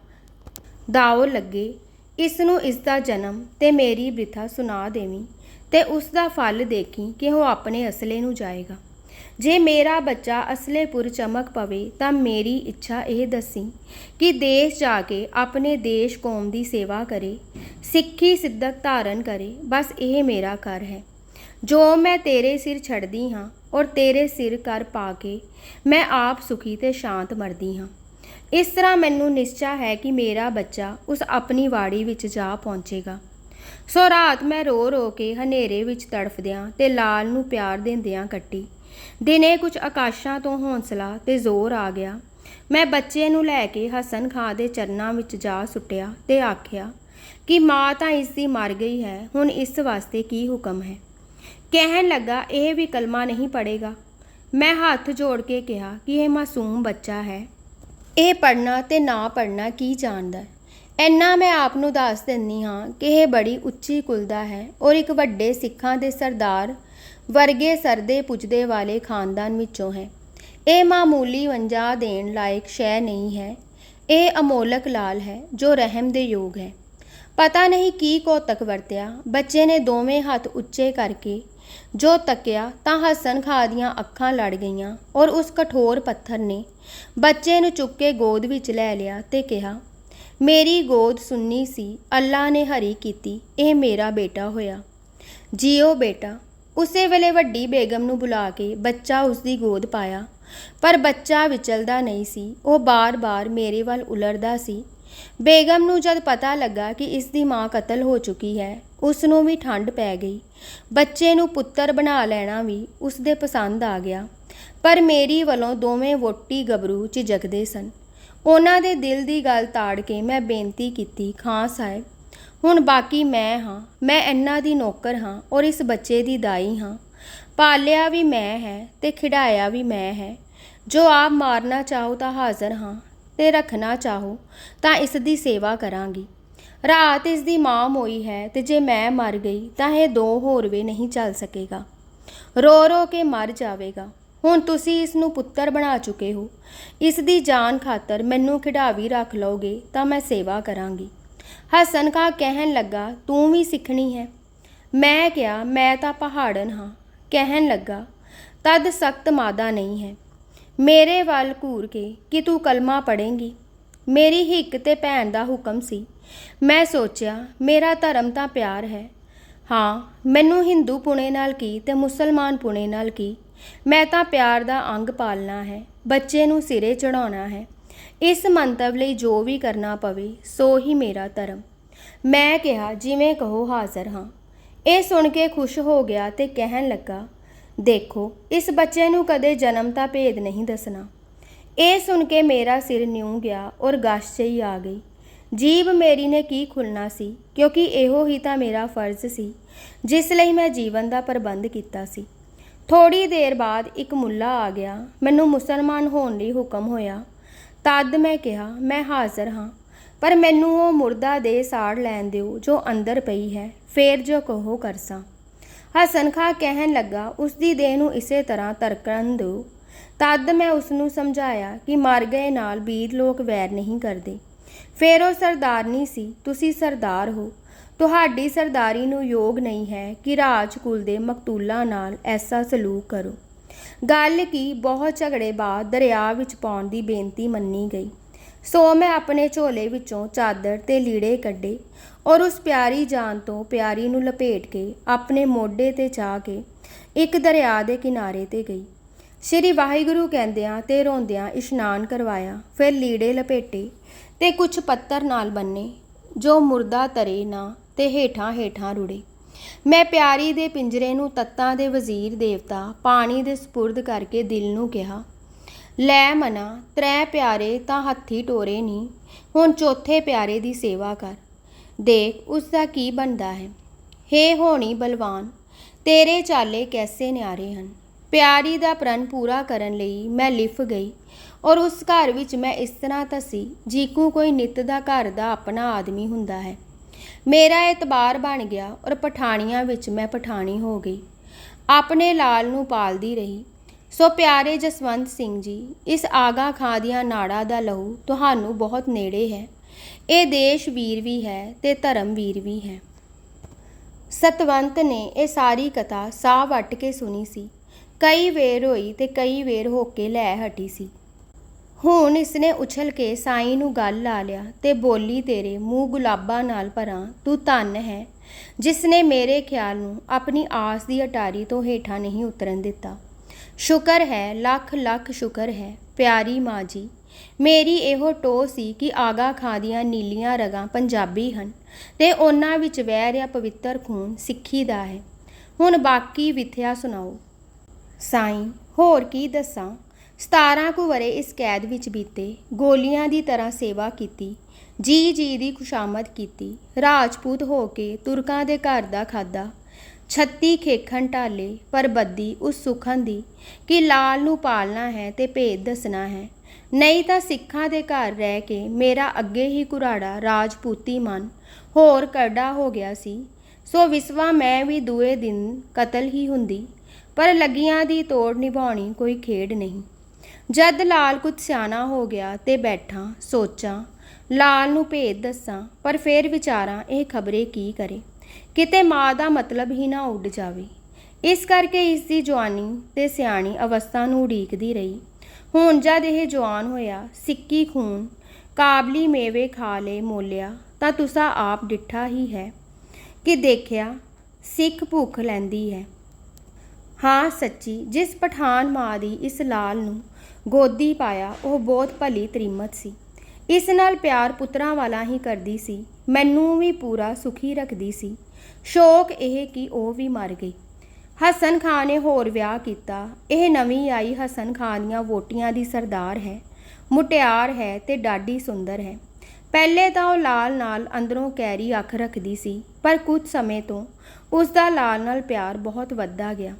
ਦਾਓ ਲੱਗੇ, ਇਸ ਨੂੰ ਇਸ ਦਾ ਜਨਮ ਤੇ ਮੇਰੀ ਬ੍ਰਿਥਾ ਸੁਣਾ ਦੇਵੀਂ ਤੇ ਉਸ ਦਾ ਫਲ ਦੇਖੀ ਕਿ ਉਹ ਆਪਣੇ ਅਸਲੇ ਨੂੰ ਜਾਏਗਾ। ਜੇ ਮੇਰਾ ਬੱਚਾ ਅਸਲੇਪੁਰ ਚਮਕ ਪਵੇ ਤਾਂ ਮੇਰੀ ਇੱਛਾ ਇਹ ਦੱਸੀ ਕਿ ਦੇਸ਼ ਜਾ ਕੇ ਆਪਣੇ ਦੇਸ਼ ਕੌਮ ਦੀ ਸੇਵਾ ਕਰੇ, ਸਿੱਖੀ ਸਿੱਧਕ ਧਾਰਨ ਕਰੇ, ਬਸ ਇਹ ਮੇਰਾ ਕਰ ਹੈ। ਜੋ ਮੈਂ ਤੇਰੇ ਸਿਰ ਛੱਡਦੀ ਹਾਂ ਔਰ ਤੇਰੇ ਸਿਰ ਕਰ ਪਾ ਕੇ, ਮੈਂ ਆਪ ਸੁਖੀ ਤੇ ਸ਼ਾਂਤ ਮਰਦੀ ਹਾਂ। ਇਸ ਤਰ੍ਹਾਂ ਮੈਨੂੰ ਨਿਸ਼ਚਾ ਹੈ ਕਿ ਮੇਰਾ ਬੱਚਾ ਉਸ ਆਪਣੀ ਵਾੜੀ ਵਿੱਚ ਜਾ ਪਹੁੰਚੇਗਾ। ਸੋ ਰਾਤ ਮੈਂ ਰੋ ਰੋ ਕੇ ਹਨੇਰੇ ਵਿੱਚ ਤੜਫਦਿਆਂ ਤੇ ਲਾਲ ਨੂੰ ਪਿਆਰ ਦਿੰਦਿਆਂ ਕੱਟੀ। ਦਿਨੇ ਕੁਝ ਆਕਾਸ਼ਾਂ ਤੋਂ ਹੌਂਸਲਾ ਤੇ ਜ਼ੋਰ ਆ ਗਿਆ। ਮੈਂ ਬੱਚੇ ਨੂੰ ਲੈ ਕੇ ਹਸਨ ਖਾਂ ਦੇ ਚਰਨਾਂ ਵਿੱਚ ਜਾ ਸੁੱਟਿਆ ਤੇ ਆਖਿਆ ਕਿ ਮਾਂ ਤਾਂ ਇਸ ਦੀ ਮਰ ਗਈ ਹੈ, ਹੁਣ ਇਸ ਵਾਸਤੇ ਕੀ ਹੁਕਮ ਹੈ? ਕਹਿਣ ਲੱਗਾ, ਇਹ ਵੀ ਕਲਮਾ ਨਹੀਂ ਪੜੇਗਾ ਮੈਂ ਹੱਥ ਜੋੜ ਕੇ ਕਿਹਾ ਕਿ ਇਹ ਮਾਸੂਮ ਬੱਚਾ ਹੈ। ਇਹ ਪੜਨਾ ਤੇ ਨਾ ਪੜਨਾ ਕੀ ਜਾਣਦਾ ਹੈ? ਇੰਨਾ ਮੈਂ ਆਪ ਨੂੰ ਦੱਸ ਦਿੰਨੀ ਹਾਂ ਕਿ ਇਹ ਬੜੀ ਉੱਚੀ ਕੁਲ ਦਾ ਹੈ ਔਰ ਇੱਕ ਵੱਡੇ ਸਿੱਖਾਂ ਦੇ ਸਰਦਾਰ ਵਰਗੇ ਸਰਦੇ ਪੁੱਜਦੇ ਵਾਲੇ ਖਾਨਦਾਨ ਵਿੱਚੋਂ ਹੈ। ਇਹ ਮਾਮੂਲੀ ਵੰਜਾ ਦੇਣ ਲਾਇਕ ਸ਼ੈ ਨਹੀਂ ਹੈ। ਇਹ ਅਮੋਲਕ ਲਾਲ ਹੈ, ਜੋ ਰਹਿਮ ਦੇ ਯੋਗ ਹੈ। ਪਤਾ ਨਹੀਂ ਕੀ ਕੋਤਕ ਵਰਤਿਆ, ਬੱਚੇ ਨੇ ਦੋਵੇਂ ਹੱਥ ਉੱਚੇ ਕਰਕੇ। ਜੋ ਤੱਕਿਆ, ਤਾਂ ਹਸਨ ਖਾ ਦੀਆਂ ਅੱਖਾਂ ਲੜ ਗਈਆਂ ਔਰ ਉਸ ਕਠੋਰ ਪੱਥਰ ਨੇ ਬੱਚੇ ਨੂੰ ਚੁੱਕ ਕੇ ਗੋਦ ਵਿੱਚ ਲੈ ਲਿਆ ਤੇ ਕਿਹਾ, ਮੇਰੀ ਗੋਦ ਸੁੰਨੀ ਸੀ, ਅੱਲਾ ਨੇ ਹਰੀ ਕੀਤੀ, ਇਹ ਮੇਰਾ ਬੇਟਾ ਹੋਇਆ। ਜੀਓ ਬੇਟਾ ਉਸੇ ਵੇਲੇ ਵੱਡੀ ਬੇਗਮ ਨੂੰ ਬੁਲਾ ਕੇ ਬੱਚਾ ਉਸ ਦੀ ਗੋਦ ਪਾਇਆ, ਪਰ ਬੱਚਾ ਵਿਚਲਦਾ ਨਹੀਂ ਸੀ, ਉਹ ਬਾਰ-ਬਾਰ ਮੇਰੇ ਵੱਲ ਉਲਰਦਾ ਸੀ। ਬੇਗਮ ਨੂੰ ਜਦ ਪਤਾ ਲੱਗਾ ਕਿ ਇਸ ਦੀ ਮਾਂ ਕਤਲ ਹੋ ਚੁੱਕੀ ਹੈ ਉਸ ਨੂੰ ਵੀ ਠੰਡ ਪੈ ਗਈ। ਬੱਚੇ ਨੂੰ ਪੁੱਤਰ ਬਣਾ ਲੈਣਾ ਵੀ ਉਸ ਦੇ ਪਸੰਦ ਆ ਗਿਆ, ਪਰ ਮੇਰੀ ਵੱਲੋਂ ਦੋਵੇਂ ਵੋਟੀ ਗੱਭਰੂ ਝਿਜਕਦੇ ਸਨ। ਉਹਨਾਂ ਦੇ ਦਿਲ ਦੀ ਗੱਲ ਤਾੜ ਕੇ ਮੈਂ ਬੇਨਤੀ ਕੀਤੀ ਖਾਂ ਸਾਹਿਬ ਹੁਣ ਬਾਕੀ ਮੈਂ ਹਾਂ, ਮੈਂ ਇਹਨਾਂ ਦੀ ਨੌਕਰ ਹਾਂ ਔਰ ਇਸ ਬੱਚੇ ਦੀ ਦਾਈ ਹਾਂ। ਪਾਲਿਆ ਵੀ ਮੈਂ ਹੈ ਤੇ ਖਿਡਾਇਆ ਵੀ ਮੈਂ ਹੈ। ਜੋ ਆਪ ਮਾਰਨਾ ਚਾਹੋ ਤਾਂ ਹਾਜ਼ਰ ਹਾਂ ਤੇ ਰੱਖਣਾ ਚਾਹੋ ਤਾਂ ਇਸ ਦੀ ਸੇਵਾ ਕਰਾਂਗੀ। ਰਾਤ ਇਸ ਦੀ ਮਾਂ ਮੋਈ ਹੈ ਤੇ ਜੇ ਮੈਂ ਮਰ ਗਈ ਤਾਂ ਇਹ ਦੋ ਹੋਰ ਵੀ ਨਹੀਂ ਚੱਲ ਸਕੇਗਾ। ਰੋ ਰੋ ਕੇ ਮਰ ਜਾਵੇਗਾ। ਹੁਣ ਤੁਸੀਂ ਇਸ ਨੂੰ ਪੁੱਤਰ ਬਣਾ ਚੁੱਕੇ ਹੋ। ਇਸ ਦੀ ਜਾਨ ਖਾਤਰ ਮੈਨੂੰ ਖਿਡਾਵੀ ਰੱਖ ਲਓਗੇ ਤਾਂ ਮੈਂ ਸੇਵਾ ਕਰਾਂਗੀ। ਹਸਨ ਕਾ ਕਹਿਣ ਲੱਗਾ, ਤੂੰ ਵੀ ਸਿੱਖਣੀ ਹੈ। ਮੈਂ ਕਿਹਾ, ਮੈਂ ਤਾਂ ਪਹਾੜਨ ਹਾਂ। ਕਹਿਣ ਲੱਗਾ, ਤਦ ਸਖਤ ਮਾਦਾ ਨਹੀਂ ਹੈ। ਮੇਰੇ ਵੱਲ ਘੂਰ ਕੇ ਕਿ ਤੂੰ ਕਲਮਾ ਪੜੇਂਗੀ ਮੇਰੀ ਹਿੱਕ ਤੇ ਭੈਣ ਦਾ ਹੁਕਮ ਸੀ। ਮੈਂ ਸੋਚਿਆ, ਮੇਰਾ ਧਰਮ ਤਾਂ ਪਿਆਰ ਹੈ। ਹਾਂ, ਮੈਨੂੰ ਹਿੰਦੂ ਪੁਣੇ ਨਾਲ ਕੀ ਤੇ ਮੁਸਲਮਾਨ ਪੁਣੇ ਨਾਲ ਕੀ? ਮੈਂ ਤਾਂ ਪਿਆਰ ਦਾ ਅੰਗ ਪਾਲਣਾ ਹੈ। ਬੱਚੇ ਨੂੰ ਸਿਰੇ ਚੜਾਉਣਾ ਹੈ। ਇਸ ਮੰਤਵ ਲਈ ਜੋ ਵੀ ਕਰਨਾ ਪਵੇ, ਸੋ ਹੀ ਮੇਰਾ ਧਰਮ। ਮੈਂ ਕਿਹਾ, ਜਿਵੇਂ ਕਹੋ ਹਾਜ਼ਰ ਹਾਂ। ਇਹ ਸੁਣ ਕੇ ਖੁਸ਼ ਹੋ ਗਿਆ ਤੇ ਕਹਿਣ ਲੱਗਾ, ਦੇਖੋ, ਇਸ ਬੱਚੇ ਨੂੰ ਕਦੇ ਜਨਮ ਦਾ ਭੇਦ ਨਹੀਂ ਦੱਸਣਾ। ਇਹ ਸੁਣ ਕੇ ਮੇਰਾ ਸਿਰ ਨਿਉ ਗਿਆ ਔਰ ਗਸ਼ ਹੀ ਆ ਗਈ। ਜੀਬ ਮੇਰੀ ਨੇ ਕੀ ਖੁੱਲਣਾ ਸੀ? ਕਿਉਂਕਿ ਇਹੋ ਹੀ ਤਾਂ ਮੇਰਾ ਫਰਜ਼ ਸੀ, ਜਿਸ ਲਈ ਮੈਂ ਜੀਵਨ ਦਾ ਪ੍ਰਬੰਧ ਕੀਤਾ ਸੀ। ਥੋੜੀ ਦੇਰ ਬਾਅਦ ਇੱਕ ਮੁੱਲਾ ਆ ਗਿਆ। ਮੈਨੂੰ ਮੁਸਲਮਾਨ ਹੋਣ ਲਈ ਹੁਕਮ ਹੋਇਆ। ਤਦ ਮੈਂ ਕਿਹਾ, ਮੈਂ ਹਾਜ਼ਰ ਹਾਂ, ਪਰ ਮੈਨੂੰ ਉਹ ਮੁਰਦਾ ਦੇ ਸਾੜ ਲੈਣ ਦਿਓ ਜੋ ਅੰਦਰ ਪਈ ਹੈ, ਫੇਰ ਜੋ ਕਹੋ ਕਰਸਾਂ। ਹਸਨ ਖਾਂ ਕਹਿਣ ਲੱਗਾ ਉਸ ਦੀ ਦੇਹ ਨੂੰ ਇਸੇ ਤਰ੍ਹਾਂ ਤਰਕਣ ਦਿਓ। ਤਦ ਮੈਂ ਉਸ ਨੂੰ ਸਮਝਾਇਆ ਕਿ ਮਰ ਗਏ ਨਾਲ ਵੀਰ ਲੋਕ ਵੈਰ ਨਹੀਂ ਕਰਦੇ। ਫਿਰ ਉਹ ਸਰਦਾਰਨੀ ਸੀ, ਤੁਸੀਂ ਸਰਦਾਰ ਹੋ। ਤੁਹਾਡੀ ਸਰਦਾਰੀ ਨੂੰ ਯੋਗ ਨਹੀਂ ਹੈ ਕਿ ਰਾਜ ਕੁਲ ਦੇ ਮਕਤੂਲਾਂ ਨਾਲ ਐਸਾ ਸਲੂਕ ਕਰੋ। ਗੱਲ ਕੀ ਬਹੁਤ ਝਗੜੇ ਬਾਅਦ ਦਰਿਆ ਵਿੱਚ ਪਾਉਣ ਦੀ ਬੇਨਤੀ ਮੰਨੀ ਗਈ। ਸੋ ਮੈਂ ਆਪਣੇ ਝੋਲੇ ਵਿੱਚੋਂ ਚਾਦਰ ਤੇ ਲੀੜੇ ਕੱਢੇ ਔਰ ਉਸ ਪਿਆਰੀ ਜਾਨ ਤੋਂ ਪਿਆਰੀ ਨੂੰ ਲਪੇਟ ਕੇ ਆਪਣੇ ਮੋਢੇ ਤੇ ਚਾ ਕੇ ਇੱਕ ਦਰਿਆ ਦੇ ਕਿਨਾਰੇ ਤੇ ਗਈ। ਸ਼੍ਰੀ ਵਾਹਿਗੁਰੂ ਕਹਿੰਦਿਆਂ ਤੇ ਰੋਂਦਿਆਂ ਇਸ਼ਨਾਨ ਕਰਵਾਇਆ, ਫਿਰ ਲੀੜੇ ਲਪੇਟੇ ਤੇ ਕੁਝ ਪੱਤਰ ਨਾਲ ਬੰਨੇ, ਜੋ ਮੁਰਦਾ ਤਰੇ ਨਾ ਤੇ ਹੇਠਾਂ ਹੇਠਾਂ ਰੁੜੇ। ਮੈਂ ਪਿਆਰੀ ਦੇ ਪਿੰਜਰੇ ਨੂੰ ਤੱਤਾਂ ਦੇ ਵਜ਼ੀਰ ਦੇਵਤਾ, ਪਾਣੀ ਦੇ ਸਪੁਰਦ ਕਰਕੇ ਦਿਲ ਨੂੰ ਕਿਹਾ, ਲੈ ਮਨਾ, ਤ੍ਰੈ ਪਿਆਰੇ ਤਾਂ ਹੱਥੀ ਟੋਰੇ ਨਹੀਂ ਹੁਣ ਚੌਥੇ ਪਿਆਰੇ ਦੀ ਸੇਵਾ ਕਰ। ਦੇਖ, ਉਸ ਦਾ ਕੀ ਬਣਦਾ ਹੈ? ਹੇ ਹੋਣੀ ਬਲਵਾਨ, ਤੇਰੇ ਚਾਲੇ ਕੈਸੇ ਨਿਆਰੇ ਹਨ? ਪਿਆਰੀ ਦਾ ਪ੍ਰਣ ਪੂਰਾ ਕਰਨ ਲਈ ਮੈਂ ਲਿਫ ਗਈ ਔਰ ਉਸ ਘਰ ਵਿੱਚ ਮੈਂ ਇਸ ਤਰ੍ਹਾਂ ਧਸੀ ਜੀਕੂ ਕੋਈ ਨਿੱਤ ਦਾ ਘਰ ਦਾ ਆਪਣਾ ਆਦਮੀ ਹੁੰਦਾ ਹੈ। ਮੇਰਾ ਇਤਬਾਰ ਬਣ ਗਿਆ ਔਰ ਪਠਾਣੀਆਂ ਵਿੱਚ ਮੈਂ ਪਠਾਣੀ ਹੋ ਗਈ। ਆਪਣੇ ਲਾਲ ਨੂੰ ਪਾਲਦੀ ਰਹੀ। ਸੋ ਪਿਆਰੇ ਜਸਵੰਤ ਸਿੰਘ ਜੀ, ਇਸ ਆਗਾ ਖਾਂ ਦੀਆਂ ਨਾੜਾਂ ਦਾ ਲਹੂ ਤੁਹਾਨੂੰ ਬਹੁਤ ਨੇੜੇ ਹੈ। ਇਹ ਦੇਸ਼ ਵੀਰ ਵੀ ਹੈ ਤੇ ਧਰਮ ਵੀਰ ਵੀ ਹੈ। ਸਤਵੰਤ ਨੇ ਇਹ ਸਾਰੀ ਕਥਾ ਸਾਹ ਵੱਟ ਕੇ ਸੁਣੀ ਸੀ। ਕਈ ਵੇਰ ਹੋਈ ਤੇ ਕਈ ਵੇਰ ਹੋ ਕੇ ਲੈ ਹਟੀ ਸੀ। ਹੁਣ ਇਸਨੇ ਉਛਲ ਕੇ ਸਾਈਂ ਨੂੰ ਗੱਲ ਲਾ ਲਿਆ ਤੇ ਬੋਲੀ, ਤੇਰੇ ਮੂੰਹ ਗੁਲਾਬਾਂ ਨਾਲ ਭਰਾਂ, ਤੂੰ ਧੰਨ ਹੈ ਜਿਸ ਨੇ ਮੇਰੇ ਖਿਆਲ ਨੂੰ ਆਪਣੀ ਆਸ ਦੀ ਅਟਾਰੀ ਤੋਂ ਹੇਠਾਂ ਨਹੀਂ ਉਤਰਨ ਦਿੱਤਾ। ਸ਼ੁਕਰ ਹੈ, ਲੱਖ ਲੱਖ ਸ਼ੁਕਰ ਹੈ, ਪਿਆਰੀ ਮਾਂ ਜੀ। ਮੇਰੀ ਇਹੋ ਟੋ ਸੀ ਕਿ ਆਗਾ ਖਾਂ ਦੀਆਂ ਨੀਲੀਆਂ ਰਗਾਂ ਪੰਜਾਬੀ ਹਨ ਤੇ ਉਹਨਾਂ ਵਿੱਚ ਵਹਿ ਰਿਹਾ ਪਵਿੱਤਰ ਖੂਨ ਸਿੱਖੀ ਦਾ ਹੈ। ਹੁਣ ਬਾਕੀ ਵਿਥਿਆ ਸੁਣਾਓ। ਸਾਈਂ, ਹੋਰ ਕੀ ਦੱਸਾਂ? 17 ਕੁ ਵਰੇ ਇਸ ਕੈਦ ਵਿੱਚ ਬੀਤੇ, ਗੋਲੀਆਂ ਦੀ ਤਰ੍ਹਾਂ ਸੇਵਾ ਕੀਤੀ, ਜੀ ਜੀ ਦੀ ਖੁਸ਼ਾਮਦ ਕੀਤੀ, ਰਾਜਪੂਤ ਹੋ ਕੇ ਤੁਰਕਾਂ ਦੇ ਘਰ ਦਾ ਖਾਦਾ, ਛੱਤੀ ਖੇਖਣ ਢਾਲੇ ਪਰ ਬੱਦੀ ਉਸ ਸੁਖਨ ਦੀ ਕਿ ਲਾਲ ਨੂੰ ਪਾਲਣਾ ਹੈ ਤੇ ਭੇਦ ਦੱਸਣਾ ਹੈ। ਨਹੀਂ ਤਾਂ ਸਿੱਖਾਂ ਦੇ ਘਰ ਰਹਿ ਕੇ ਮੇਰਾ ਅੱਗੇ ਹੀ ਕੁਰਾੜਾ ਰਾਜਪੂਤੀ ਮਨ ਹੋਰ ਕਰੜਾ ਹੋ ਗਿਆ ਸੀ। ਸੋ ਵਿਸਵਾ ਮੈਂ ਵੀ ਦੂਏ ਦਿਨ ਕਤਲ ਹੀ ਹੁੰਦੀ, ਪਰ ਲੱਗੀਆਂ ਦੀ ਤੋੜ ਨਿਭਾਉਣੀ ਕੋਈ ਖੇਡ ਨਹੀਂ। ਜਦ ਲਾਲ ਕੁਝ ਸਿਆਣਾ ਹੋ ਗਿਆ ਤੇ ਬੈਠਾ, ਸੋਚਾਂ, ਲਾਲ ਨੂੰ ਭੇਦ ਦੱਸਾਂ, ਪਰ ਫੇਰ ਵਿਚਾਰਾਂ ਇਹ ਖਬਰੇ ਕੀ ਕਰੇ? ਕਿਤੇ ਮਾਂ ਦਾ ਮਤਲਬ ਹੀ ਨਾ ਉੱਡ ਜਾਵੇ। ਇਸ ਕਰਕੇ ਇਸ ਦੀ ਜਵਾਨੀ ਤੇ ਸਿਆਣੀ ਅਵਸਥਾ ਨੂੰ ਉਡੀਕਦੀ ਰਹੀ। ਹੁਣ ਜਦ ਇਹ ਜਵਾਨ ਹੋਇਆ, ਸਿੱਕੀ ਖੂਨ, ਕਾਬਲੀ ਮੇਵੇ ਖਾ ਲੇ ਮੋਲਿਆ, ਤਾਂ ਤੁਸਾਂ ਆਪ ਡਿੱਠਾ ਹੀ ਹੈ ਕਿ ਦੇਖਿਆ, ਸਿੱਖ ਭੁੱਖ ਲੈਂਦੀ ਹੈ। ਹਾਂ ਸੱਚੀ, ਜਿਸ ਪਠਾਨ ਮਾਂ ਦੀ ਇਸ ਲਾਲ ਨੂੰ ਗੋਦੀ ਪਾਇਆ, ਉਹ ਬਹੁਤ ਭਲੀ ਤ੍ਰੀਮਤ ਸੀ। ਇਸ ਨਾਲ ਪਿਆਰ ਪੁੱਤਰਾਂ ਵਾਲਾ ਹੀ ਕਰਦੀ ਸੀ, ਮੈਨੂੰ ਵੀ ਪੂਰਾ ਸੁਖੀ ਰੱਖਦੀ ਸੀ। ਸ਼ੋਕ ਇਹ ਕਿ ਉਹ ਵੀ ਮਰ ਗਈ। ਹਸਨ ਖਾਨ ਨੇ ਹੋਰ ਵਿਆਹ ਕੀਤਾ। ਇਹ ਨਵੀਂ ਆਈ ਹਸਨ ਖਾਨ ਦੀਆਂ ਵੋਟੀਆਂ ਦੀ ਸਰਦਾਰ ਹੈ, ਮੁਟਿਆਰ ਹੈ ਤੇ ਡਾਢੀ ਸੁੰਦਰ ਹੈ। ਪਹਿਲੇ ਤਾਂ ਉਹ ਲਾਲ ਨਾਲ ਅੰਦਰੋਂ ਕੈਰੀ ਅੱਖ ਰੱਖਦੀ ਸੀ, ਪਰ ਕੁਝ ਸਮੇਂ ਤੋਂ ਉਸ ਦਾ ਲਾਲ ਨਾਲ ਪਿਆਰ ਬਹੁਤ ਵੱਧਦਾ ਗਿਆ।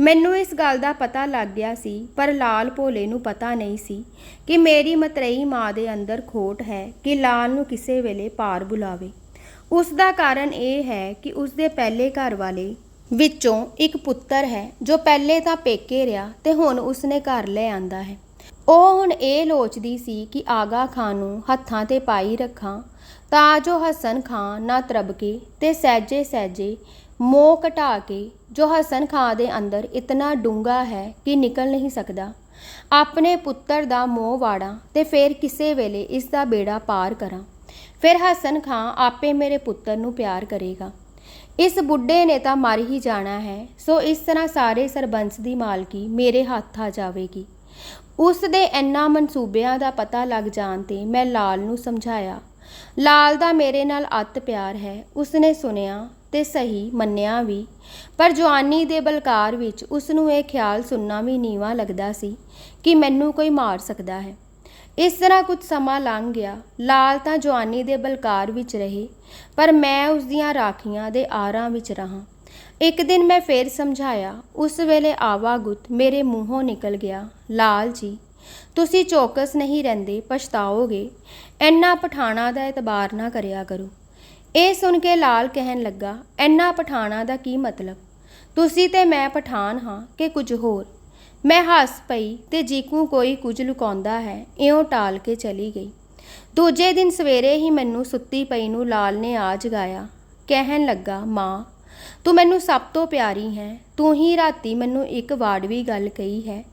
ਮੈਨੂੰ ਇਸ ਗੱਲ ਦਾ ਪਤਾ ਲੱਗ ਗਿਆ ਸੀ, ਪਰ ਲਾਲ ਭੋਲੇ ਨੂੰ ਪਤਾ ਨਹੀਂ ਸੀ ਕਿ ਮੇਰੀ ਮਤਰੇਈ ਮਾਂ ਦੇ ਅੰਦਰ ਖੋਟ ਹੈ ਕਿ ਲਾਲ ਨੂੰ ਕਿਸੇ ਵੇਲੇ ਪਾਰ ਬੁਲਾਵੇ। ਉਸ ਦਾ ਕਾਰਨ ਇਹ ਹੈ ਕਿ ਉਸ ਦੇ ਪਹਿਲੇ ਘਰ ਵਾਲੇ ਵਿੱਚੋਂ ਇੱਕ ਪੁੱਤਰ ਹੈ ਜੋ ਪਹਿਲੇ ਤਾਂ ਪੇਕੇ ਰਿਹਾ ਤੇ ਹੁਣ ਉਸਨੇ ਘਰ ਲੈ ਆਂਦਾ ਹੈ। ਉਹ ਹੁਣ ਇਹ ਲੋਚਦੀ ਸੀ ਕਿ ਆਗਾ ਖਾਨ ਨੂੰ ਹੱਥਾਂ ਤੇ ਪਾਈ ਰੱਖਾਂ ਤਾਂ ਜੋ ਹਸਨ ਖਾਨ ਨਾ ਤਰਬਕੇ ਤੇ ਸਹਿਜੇ ਸਹਿਜੇ ਮੋਹ ਘਟਾ ਕੇ ਜੋ ਹਸਨ ਖਾਂ ਦੇ ਅੰਦਰ ਇਤਨਾ ਡੂੰਗਾ ਹੈ ਕਿ ਨਿਕਲ ਨਹੀਂ ਸਕਦਾ। ਆਪਣੇ ਪੁੱਤਰ ਦਾ ਮੋਹ ਵਾੜਾਂ ਤੇ ਫਿਰ ਕਿਸੇ ਵੇਲੇ ਇਸ ਦਾ ਬੇੜਾ ਪਾਰ ਕਰਾਂ। ਫਿਰ ਹਸਨ ਖਾਂ ਆਪੇ ਮੇਰੇ ਪੁੱਤਰ ਨੂੰ ਪਿਆਰ ਕਰੇਗਾ। ਇਸ ਬੁੱਢੇ ਨੇ ਤਾਂ ਮਰ ਹੀ ਜਾਣਾ ਹੈ, ਸੋ ਇਸ ਤਰ੍ਹਾਂ ਸਾਰੇ ਸਰਬੰਸ ਦੀ ਮਾਲਕੀ ਮੇਰੇ ਹੱਥ ਆ ਜਾਵੇਗੀ। ਉਸ ਦੇ ਇੰਨਾ ਮਨਸੂਬਿਆਂ ਦਾ ਪਤਾ ਲੱਗ ਜਾਣ ਤੇ ਮੈਂ ਲਾਲ ਨੂੰ ਸਮਝਾਇਆ। ਲਾਲ ਦਾ ਮੇਰੇ ਨਾਲ ਅੱਤ ਪਿਆਰ ਹੈ, ਉਸਨੇ ਸੁਨਿਆ ਤੇ ਸਹੀ ਮੰਨਿਆ ਵੀ। ਪਰ ਜਵਾਨੀ ਦੇ ਬਲਕਾਰ ਵਿੱਚ ਉਸ ਨੂੰ ਇਹ ਖਿਆਲ ਸੁਣਨਾ ਵੀ ਨੀਵਾ ਲੱਗਦਾ ਸੀ ਕਿ ਮੈਨੂੰ ਕੋਈ ਮਾਰ ਸਕਦਾ ਹੈ। ਇਸ ਤਰ੍ਹਾਂ ਕੁਝ ਸਮਾਂ ਲੰਘ ਗਿਆ। ਲਾਲ ਤਾਂ ਜਵਾਨੀ ਦੇ ਬਲਕਾਰ ਵਿੱਚ ਰਹੇ, ਪਰ ਮੈਂ ਉਸ ਦੀਆਂ ਰਾਖੀਆਂ ਦੇ ਆਰਾਂ ਵਿੱਚ ਰਹਾ। ਇੱਕ ਦਿਨ ਮੈਂ ਫੇਰ ਸਮਝਾਇਆ, ਉਸ ਵੇਲੇ ਆਵਾਗੁੱਤ ਮੇਰੇ ਮੂੰਹੋਂ ਨਿਕਲ ਗਿਆ। ਲਾਲ ਜੀ, ਤੁਸੀਂ ਚੌਕਸ ਨਹੀਂ ਰਹਿੰਦੇ, ਪਛਤਾਓਗੇ। ਇੰਨਾ ਪਠਾਣਾ ਦਾ ਇਤਬਾਰ ਨਾ ਕਰਿਆ ਕਰੋ। ਇਹ ਸੁਣ ਕੇ ਲਾਲ ਕਹਿਣ ਲੱਗਾ, ਇੰਨਾ ਪਠਾਣਾ ਦਾ ਕੀ ਮਤਲਬ? ਤੁਸੀਂ ਤੇ ਮੈਂ ਪਠਾਨ ਹਾਂ ਕਿ ਕੁਝ ਹੋਰ? ਮੈਂ ਹੱਸ ਪਈ ਤੇ ਜੀਕੂ ਕੋਈ ਕੁਝ ਲੁਕਾਉਂਦਾ ਹੈ, ਇਉਂ ਟਾਲ ਕੇ ਚਲੀ ਗਈ। ਦੂਜੇ ਦਿਨ ਸਵੇਰੇ ਹੀ ਮੈਨੂੰ ਸੁੱਤੀ ਪਈ ਨੂੰ ਲਾਲ ਨੇ ਆ ਜਗਾਇਆ। ਕਹਿਣ ਲੱਗਾ, ਮਾਂ, ਤੂੰ ਮੈਨੂੰ ਸਭ ਤੋਂ ਪਿਆਰੀ ਹੈ, ਤੂੰ ਹੀ ਰਾਤੀ ਮੈਨੂੰ ਇੱਕ ਵਾੜਵੀ ਗੱਲ ਕਹੀ ਹੈ,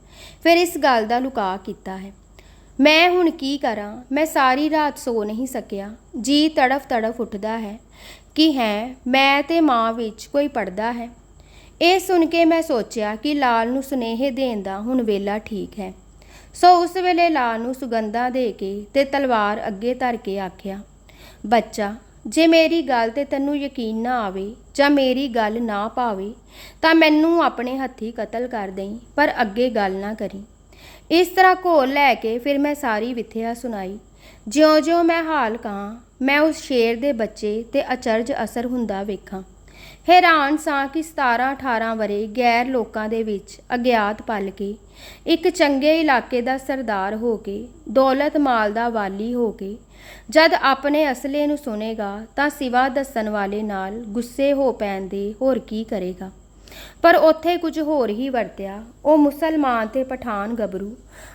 ਫਿਰ ਇਸ ਗੱਲ ਦਾ ਲੁਕਾ ਕੀਤਾ ਹੈ। ਮੈਂ ਹੁਣ ਕੀ ਕਰਾਂ? ਮੈਂ ਸਾਰੀ ਰਾਤ ਸੋ ਨਹੀਂ ਸਕਿਆ। ਜੀ ਤੜਫ ਤੜਫ ਉੱਠਦਾ ਹੈ ਕਿ ਹੈ, ਮੈਂ ਤੇ ਮਾਂ ਵਿੱਚ ਕੋਈ ਪੜਦਾ ਹੈ। ਇਹ ਸੁਣ ਕੇ ਮੈਂ ਸੋਚਿਆ ਕਿ ਲਾਲ ਨੂੰ ਸੁਨੇਹੇ ਦੇਣ ਦਾ ਹੁਣ ਵੇਲਾ ਠੀਕ ਹੈ। ਸੋ ਉਸ ਵੇਲੇ ਲਾਲ ਨੂੰ ਸੁਗੰਧਾਂ ਦੇ ਕੇ ਤੇ ਤਲਵਾਰ ਅੱਗੇ ਧਰ ਕੇ ਆਖਿਆ, ਬੱਚਾ, ਜੇ ਮੇਰੀ ਗੱਲ ਤੇ ਤੈਨੂੰ ਯਕੀਨ ਨਾ ਆਵੇ ਜਾਂ ਮੇਰੀ ਗੱਲ ਨਾ ਪਾਵੇ, ਤਾਂ ਮੈਨੂੰ ਆਪਣੇ ਹੱਥੀ ਕਤਲ ਕਰ ਦੇਈ, ਪਰ ਅੱਗੇ ਗੱਲ ਨਾ ਕਰੀ। ਇਸ ਤਰ੍ਹਾਂ ਘੋਲ ਲੈ ਕੇ ਫਿਰ ਮੈਂ ਸਾਰੀ ਵਿਥਿਆ ਸੁਣਾਈ। ਜਿਉਂ-ਜਿਉਂ ਮੈਂ ਹਾਲ ਕਹਾਂ, ਮੈਂ ਉਸ ਸ਼ੇਰ ਦੇ ਬੱਚੇ ਤੇ ਅਚਰਜ ਅਸਰ ਹੁੰਦਾ ਵੇਖਾਂ। ਹੈਰਾਨ ਸਾਂ ਕਿ 17-18 ਵਰੇ ਗੈਰ ਲੋਕਾਂ ਦੇ ਵਿੱਚ ਅਗਿਆਤ ਪਲ ਕੇ ਇੱਕ ਚੰਗੇ ਇਲਾਕੇ ਦਾ ਸਰਦਾਰ ਹੋ ਕੇ, ਦੌਲਤ ਮਾਲ ਦਾ ਵਾਲੀ ਹੋ ਕੇ, ਜਦ ਆਪਣੇ ਅਸਲੇ ਨੂੰ ਸੁਨੇਗਾ ਤਾਂ ਸਿਵਾ ਦੱਸਣ ਵਾਲੇ ਨਾਲ ਗੁੱਸੇ ਹੋ ਪੈਣ ਦੇ ਹੋਰ ਕੀ ਕਰੇਗਾ। ਪਰ ਉੱਥੇ ਕੁਝ ਹੋਰ ਹੀ ਵਰਤਿਆ। ਉਹ ਮੁਸਲਮਾਨ ਤੇ ਪਠਾਨ ਗੱਭਰੂ,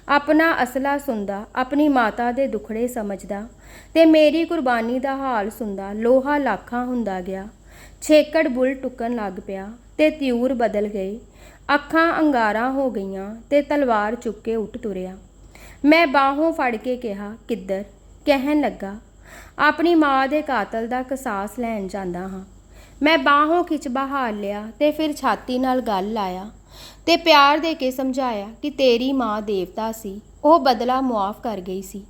ਆਪਣਾ ਅਸਲਾ ਸੁਣਦਾ, ਆਪਣੀ ਮਾਤਾ ਦੇ ਦੁਖੜੇ ਸਮਝਦਾ ਤੇ ਮੇਰੀ ਕੁਰਬਾਨੀ ਦਾ ਹਾਲ ਸੁਣਦਾ, ਲੋਹਾ ਲਾਖਾਂ ਹੁੰਦਾ ਗਿਆ। ਛੇਕੜ ਬੁੱਲ ਟੁੱਕਣ ਲੱਗ ਪਿਆ ਤੇ ਤਿਊਰ ਬਦਲ ਗਏ। ਅੱਖਾਂ ਅੰਗਾਰਾਂ ਹੋ ਗਈਆਂ ਤੇ ਤਲਵਾਰ ਚੁੱਕ ਕੇ ਉੱਠ ਤੁਰਿਆ। ਮੈਂ ਬਾਹੋਂ ਫੜ ਕੇ ਕਿਹਾ, ਕਿੱਧਰ? ਕਹਿਣ ਲੱਗਾ, ਆਪਣੀ ਮਾਂ ਦੇ ਕਾਤਲ ਦਾ ਕਸਾਸ ਲੈਣ ਜਾਂਦਾ ਹਾਂ। ਮੈਂ ਬਾਹੋਂ ਖਿੱਚ ਬਹਾਲ ਲਿਆ ਤੇ ਫਿਰ ਛਾਤੀ ਨਾਲ ਗੱਲ ਲਾਇਆ ਤੇ ਪਿਆਰ ਦੇ ਕੇ ਸਮਝਾਇਆ ਕਿ ਤੇਰੀ ਮਾਂ ਦੇਵਤਾ ਸੀ, ਉਹ ਬਦਲਾ ਮੁਆਫ ਕਰ ਗਈ ਸੀ।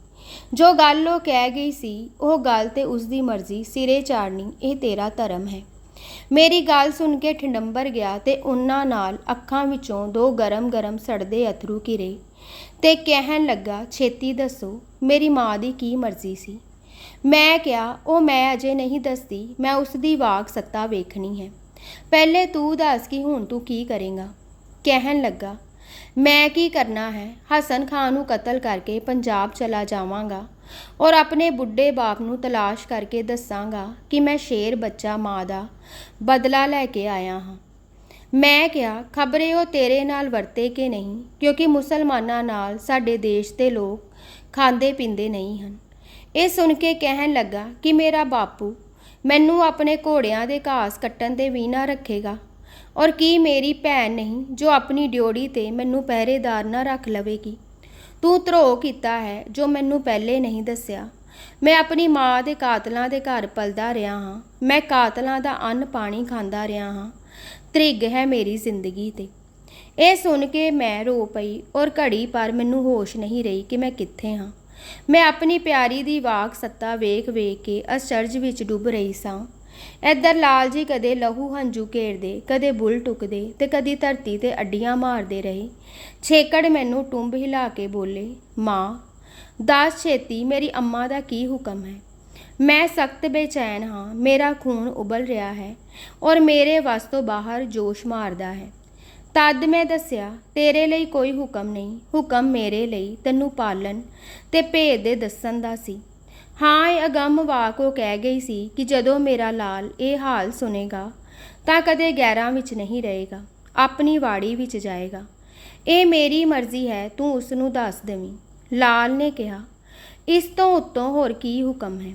ਜੋ ਗੱਲ ਉਹ ਕਹਿ ਗਈ ਸੀ, ਉਹ ਗੱਲ ਤੇ ਉਸ ਦੀ ਮਰਜ਼ੀ, ਸਿਰੇ ਚਾੜਨੀ, ਇਹ ਤੇਰਾ ਧਰਮ ਹੈ। ਮੇਰੀ ਗੱਲ ਸੁਣ ਕੇ ਠੰਡੰਬਰ ਗਿਆ ਤੇ ਉਹਨਾਂ ਨਾਲ ਅੱਖਾਂ ਵਿੱਚੋਂ ਦੋ ਗਰਮ-ਗਰਮ ਸੜਦੇ ਅਥਰੂ ਘਿਰੇ ਤੇ ਕਹਿਣ ਲੱਗਾ, ਛੇਤੀ ਦੱਸੋ, ਮੇਰੀ ਮਾਂ ਦੀ ਕੀ ਮਰਜ਼ੀ ਸੀ? ਮੈਂ ਕਿਹਾ, ਉਹ ਮੈਂ ਅਜੇ ਨਹੀਂ ਦੱਸਦੀ, ਮੈਂ ਉਸ ਦੀ ਵਾਕ ਸੱਤਾ ਵੇਖਣੀ ਹੈ। ਪਹਿਲੇ ਤੂੰ ਦੱਸ ਕਿ ਹੁਣ ਤੂੰ ਕੀ ਕਰੇਗਾ? ਕਹਿਣ ਲੱਗਾ, ਮੈਂ ਕੀ ਕਰਨਾ ਹੈ? ਹਸਨ ਖਾਨ ਨੂੰ ਕਤਲ ਕਰਕੇ ਪੰਜਾਬ ਚਲਾ ਜਾਵਾਂਗਾ ਔਰ ਆਪਣੇ ਬੁੱਢੇ ਬਾਪ ਨੂੰ ਤਲਾਸ਼ ਕਰਕੇ ਦੱਸਾਂਗਾ ਕਿ ਮੈਂ ਸ਼ੇਰ ਬੱਚਾ ਮਾਂ ਦਾ ਬਦਲਾ ਲੈ ਕੇ ਆਇਆ ਹਾਂ। ਮੈਂ ਕਿਹਾ, ਖਬਰੇ ਉਹ ਤੇਰੇ ਨਾਲ ਵਰਤੇ ਕਿ ਨਹੀਂ? ਕਿਉਂਕਿ ਮੁਸਲਮਾਨਾਂ ਨਾਲ ਸਾਡੇ ਦੇਸ਼ ਦੇ ਲੋਕ ਖਾਂਦੇ ਪੀਂਦੇ ਨਹੀਂ ਹਨ। ਇਹ ਸੁਣ ਕੇ ਕਹਿਣ ਲੱਗਾ ਕਿ ਮੇਰਾ ਬਾਪੂ ਮੈਨੂੰ ਆਪਣੇ ਘੋੜਿਆਂ ਦੇ ਘਾਸ ਕੱਟਣ ਤੇ ਵੀ ਨਾ ਰੱਖੇਗਾ। ਔਰ ਕੀ ਮੇਰੀ ਭੈਣ ਨਹੀਂ ਜੋ ਆਪਣੀ ਡਿਉੜੀ ਤੇ ਮੈਨੂੰ ਪਹਿਰੇਦਾਰ ਨਾ ਰੱਖ ਲਵੇਗੀ। ਤੂੰ ਧਰੋ ਕੀਤਾ ਹੈ ਜੋ ਮੈਨੂੰ ਪਹਿਲੇ ਨਹੀਂ ਦੱਸਿਆ। ਮੈਂ ਆਪਣੀ ਮਾਂ ਦੇ ਕਾਤਲਾਂ ਦੇ ਘਰ ਪਲਦਾ ਰਿਹਾ ਹਾਂ। ਮੈਂ ਕਾਤਲਾਂ ਦਾ ਅੰਨ ਪਾਣੀ ਖਾਂਦਾ ਰਿਹਾ ਹਾਂ। ਤ੍ਰਿਗ ਹੈ ਮੇਰੀ ਜ਼ਿੰਦਗੀ ਤੇ। ਇਹ ਸੁਣ ਕੇ ਮੈਂ ਰੋ ਪਈ ਔਰ ਘੜੀ ਪਰ ਮੈਨੂੰ ਹੋਸ਼ ਨਹੀਂ ਰਹੀ ਕਿ ਮੈਂ ਕਿੱਥੇ ਹਾਂ। ਮੈਂ ਆਪਣੀ ਪਿਆਰੀ ਦੀ ਵਾਕ ਸੱਤਾ ਵੇਖ ਵੇਖ ਕੇ ਅਚਰਜ ਵਿੱਚ ਡੁੱਬ ਰਹੀ ਸਾਂ। ਇੱਧਰ ਲਾਲ ਜੀ ਕਦੇ ਲਹੂ ਹੰਝੂ ਘੇਰਦੇ, ਕਦੇ ਬੁੱਲ ਟੁਕਦੇ ਤੇ ਕਦੀ ਧਰਤੀ ਤੇ ਅੱਡੀਆਂ ਮਾਰਦੇ ਰਹੇ। ਛੇਕੜ ਮੈਨੂੰ ਟੁੰਬ ਹਿਲਾ ਕੇ ਬੋਲੇ, ਮਾਂ, ਦਾਸ ਛੇਤੀ ਮੇਰੀ ਅੰਮਾ ਦਾ ਕੀ ਹੁਕਮ ਹੈ? ਮੈਂ ਸਖਤ ਬੇਚੈਨ ਹਾਂ, ਮੇਰਾ ਖੂਨ ਉਬਲ ਰਿਹਾ ਹੈ ਔਰ ਮੇਰੇ ਵੱਸ ਤੋਂ ਬਾਹਰ ਜੋਸ਼ ਮਾਰਦਾ ਹੈ। ਤਦ ਮੈਂ ਦੱਸਿਆ, ਤੇਰੇ ਲਈ ਕੋਈ ਹੁਕਮ ਨਹੀਂ, ਹੁਕਮ ਮੇਰੇ ਲਈ ਤੈਨੂੰ ਪਾਲਣ ਤੇ ਭੇਦ ਦੇ ਦੱਸਣ ਦਾ ਸੀ। ਹਾਂ, ਇਹ ਅਗੰਮ ਵਾਕ ਉਹ ਕਹਿ ਗਈ ਸੀ ਕਿ ਜਦੋਂ ਮੇਰਾ ਲਾਲ ਇਹ ਹਾਲ ਸੁਨੇਗਾ, ਤਾਂ ਕਦੇ ਗੈਰਾਂ ਵਿੱਚ ਨਹੀਂ ਰਹੇਗਾ, ਆਪਣੀ ਵਾੜੀ ਵਿੱਚ ਜਾਏਗਾ। ਇਹ ਮੇਰੀ ਮਰਜ਼ੀ ਹੈ, ਤੂੰ ਉਸ ਨੂੰ ਦੱਸ ਦੇਵੀਂ। ਲਾਲ ਨੇ ਕਿਹਾ, ਇਸ ਤੋਂ ਉੱਤੋਂ ਹੋਰ ਕੀ ਹੁਕਮ ਹੈ?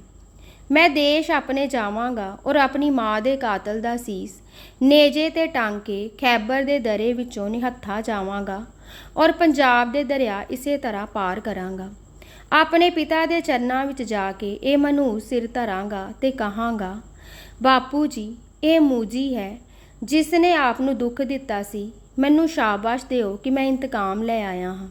ਮੈਂ ਦੇਸ਼ ਆਪਣੇ ਜਾਵਾਂਗਾ ਔਰ ਆਪਣੀ ਮਾਂ ਦੇ ਕਾਤਲ ਦਾ ਸੀਸ, ਨੇਜੇ ਤੇ ਟੰਗ ਕੇ ਖੈਬਰ ਦੇ ਦਰੇ ਵਿੱਚੋਂ ਨਿਹੱਥਾ ਜਾਵਾਂਗਾ ਔਰ ਪੰਜਾਬ ਦੇ ਦਰਿਆ ਇਸੇ ਤਰ੍ਹਾਂ ਪਾਰ ਕਰਾਂਗਾ। ਆਪਣੇ ਪਿਤਾ ਦੇ ਚਰਨਾਂ ਵਿੱਚ ਜਾ ਕੇ ਇਹ ਮਨੂ ਸਿਰ ਧਰਾਂਗਾ ਤੇ ਕਹਾਂਗਾ, ਬਾਪੂ ਜੀ, ਇਹ ਮੂਜੀ ਹੈ ਜਿਸ ਨੇ ਆਪ ਨੂੰ ਦੁੱਖ ਦਿੱਤਾ ਸੀ, ਮੈਨੂੰ ਸ਼ਾਬਾਸ਼ ਦਿਓ ਕਿ ਮੈਂ ਇੰਤਕਾਮ ਲੈ ਆਇਆ ਹਾਂ।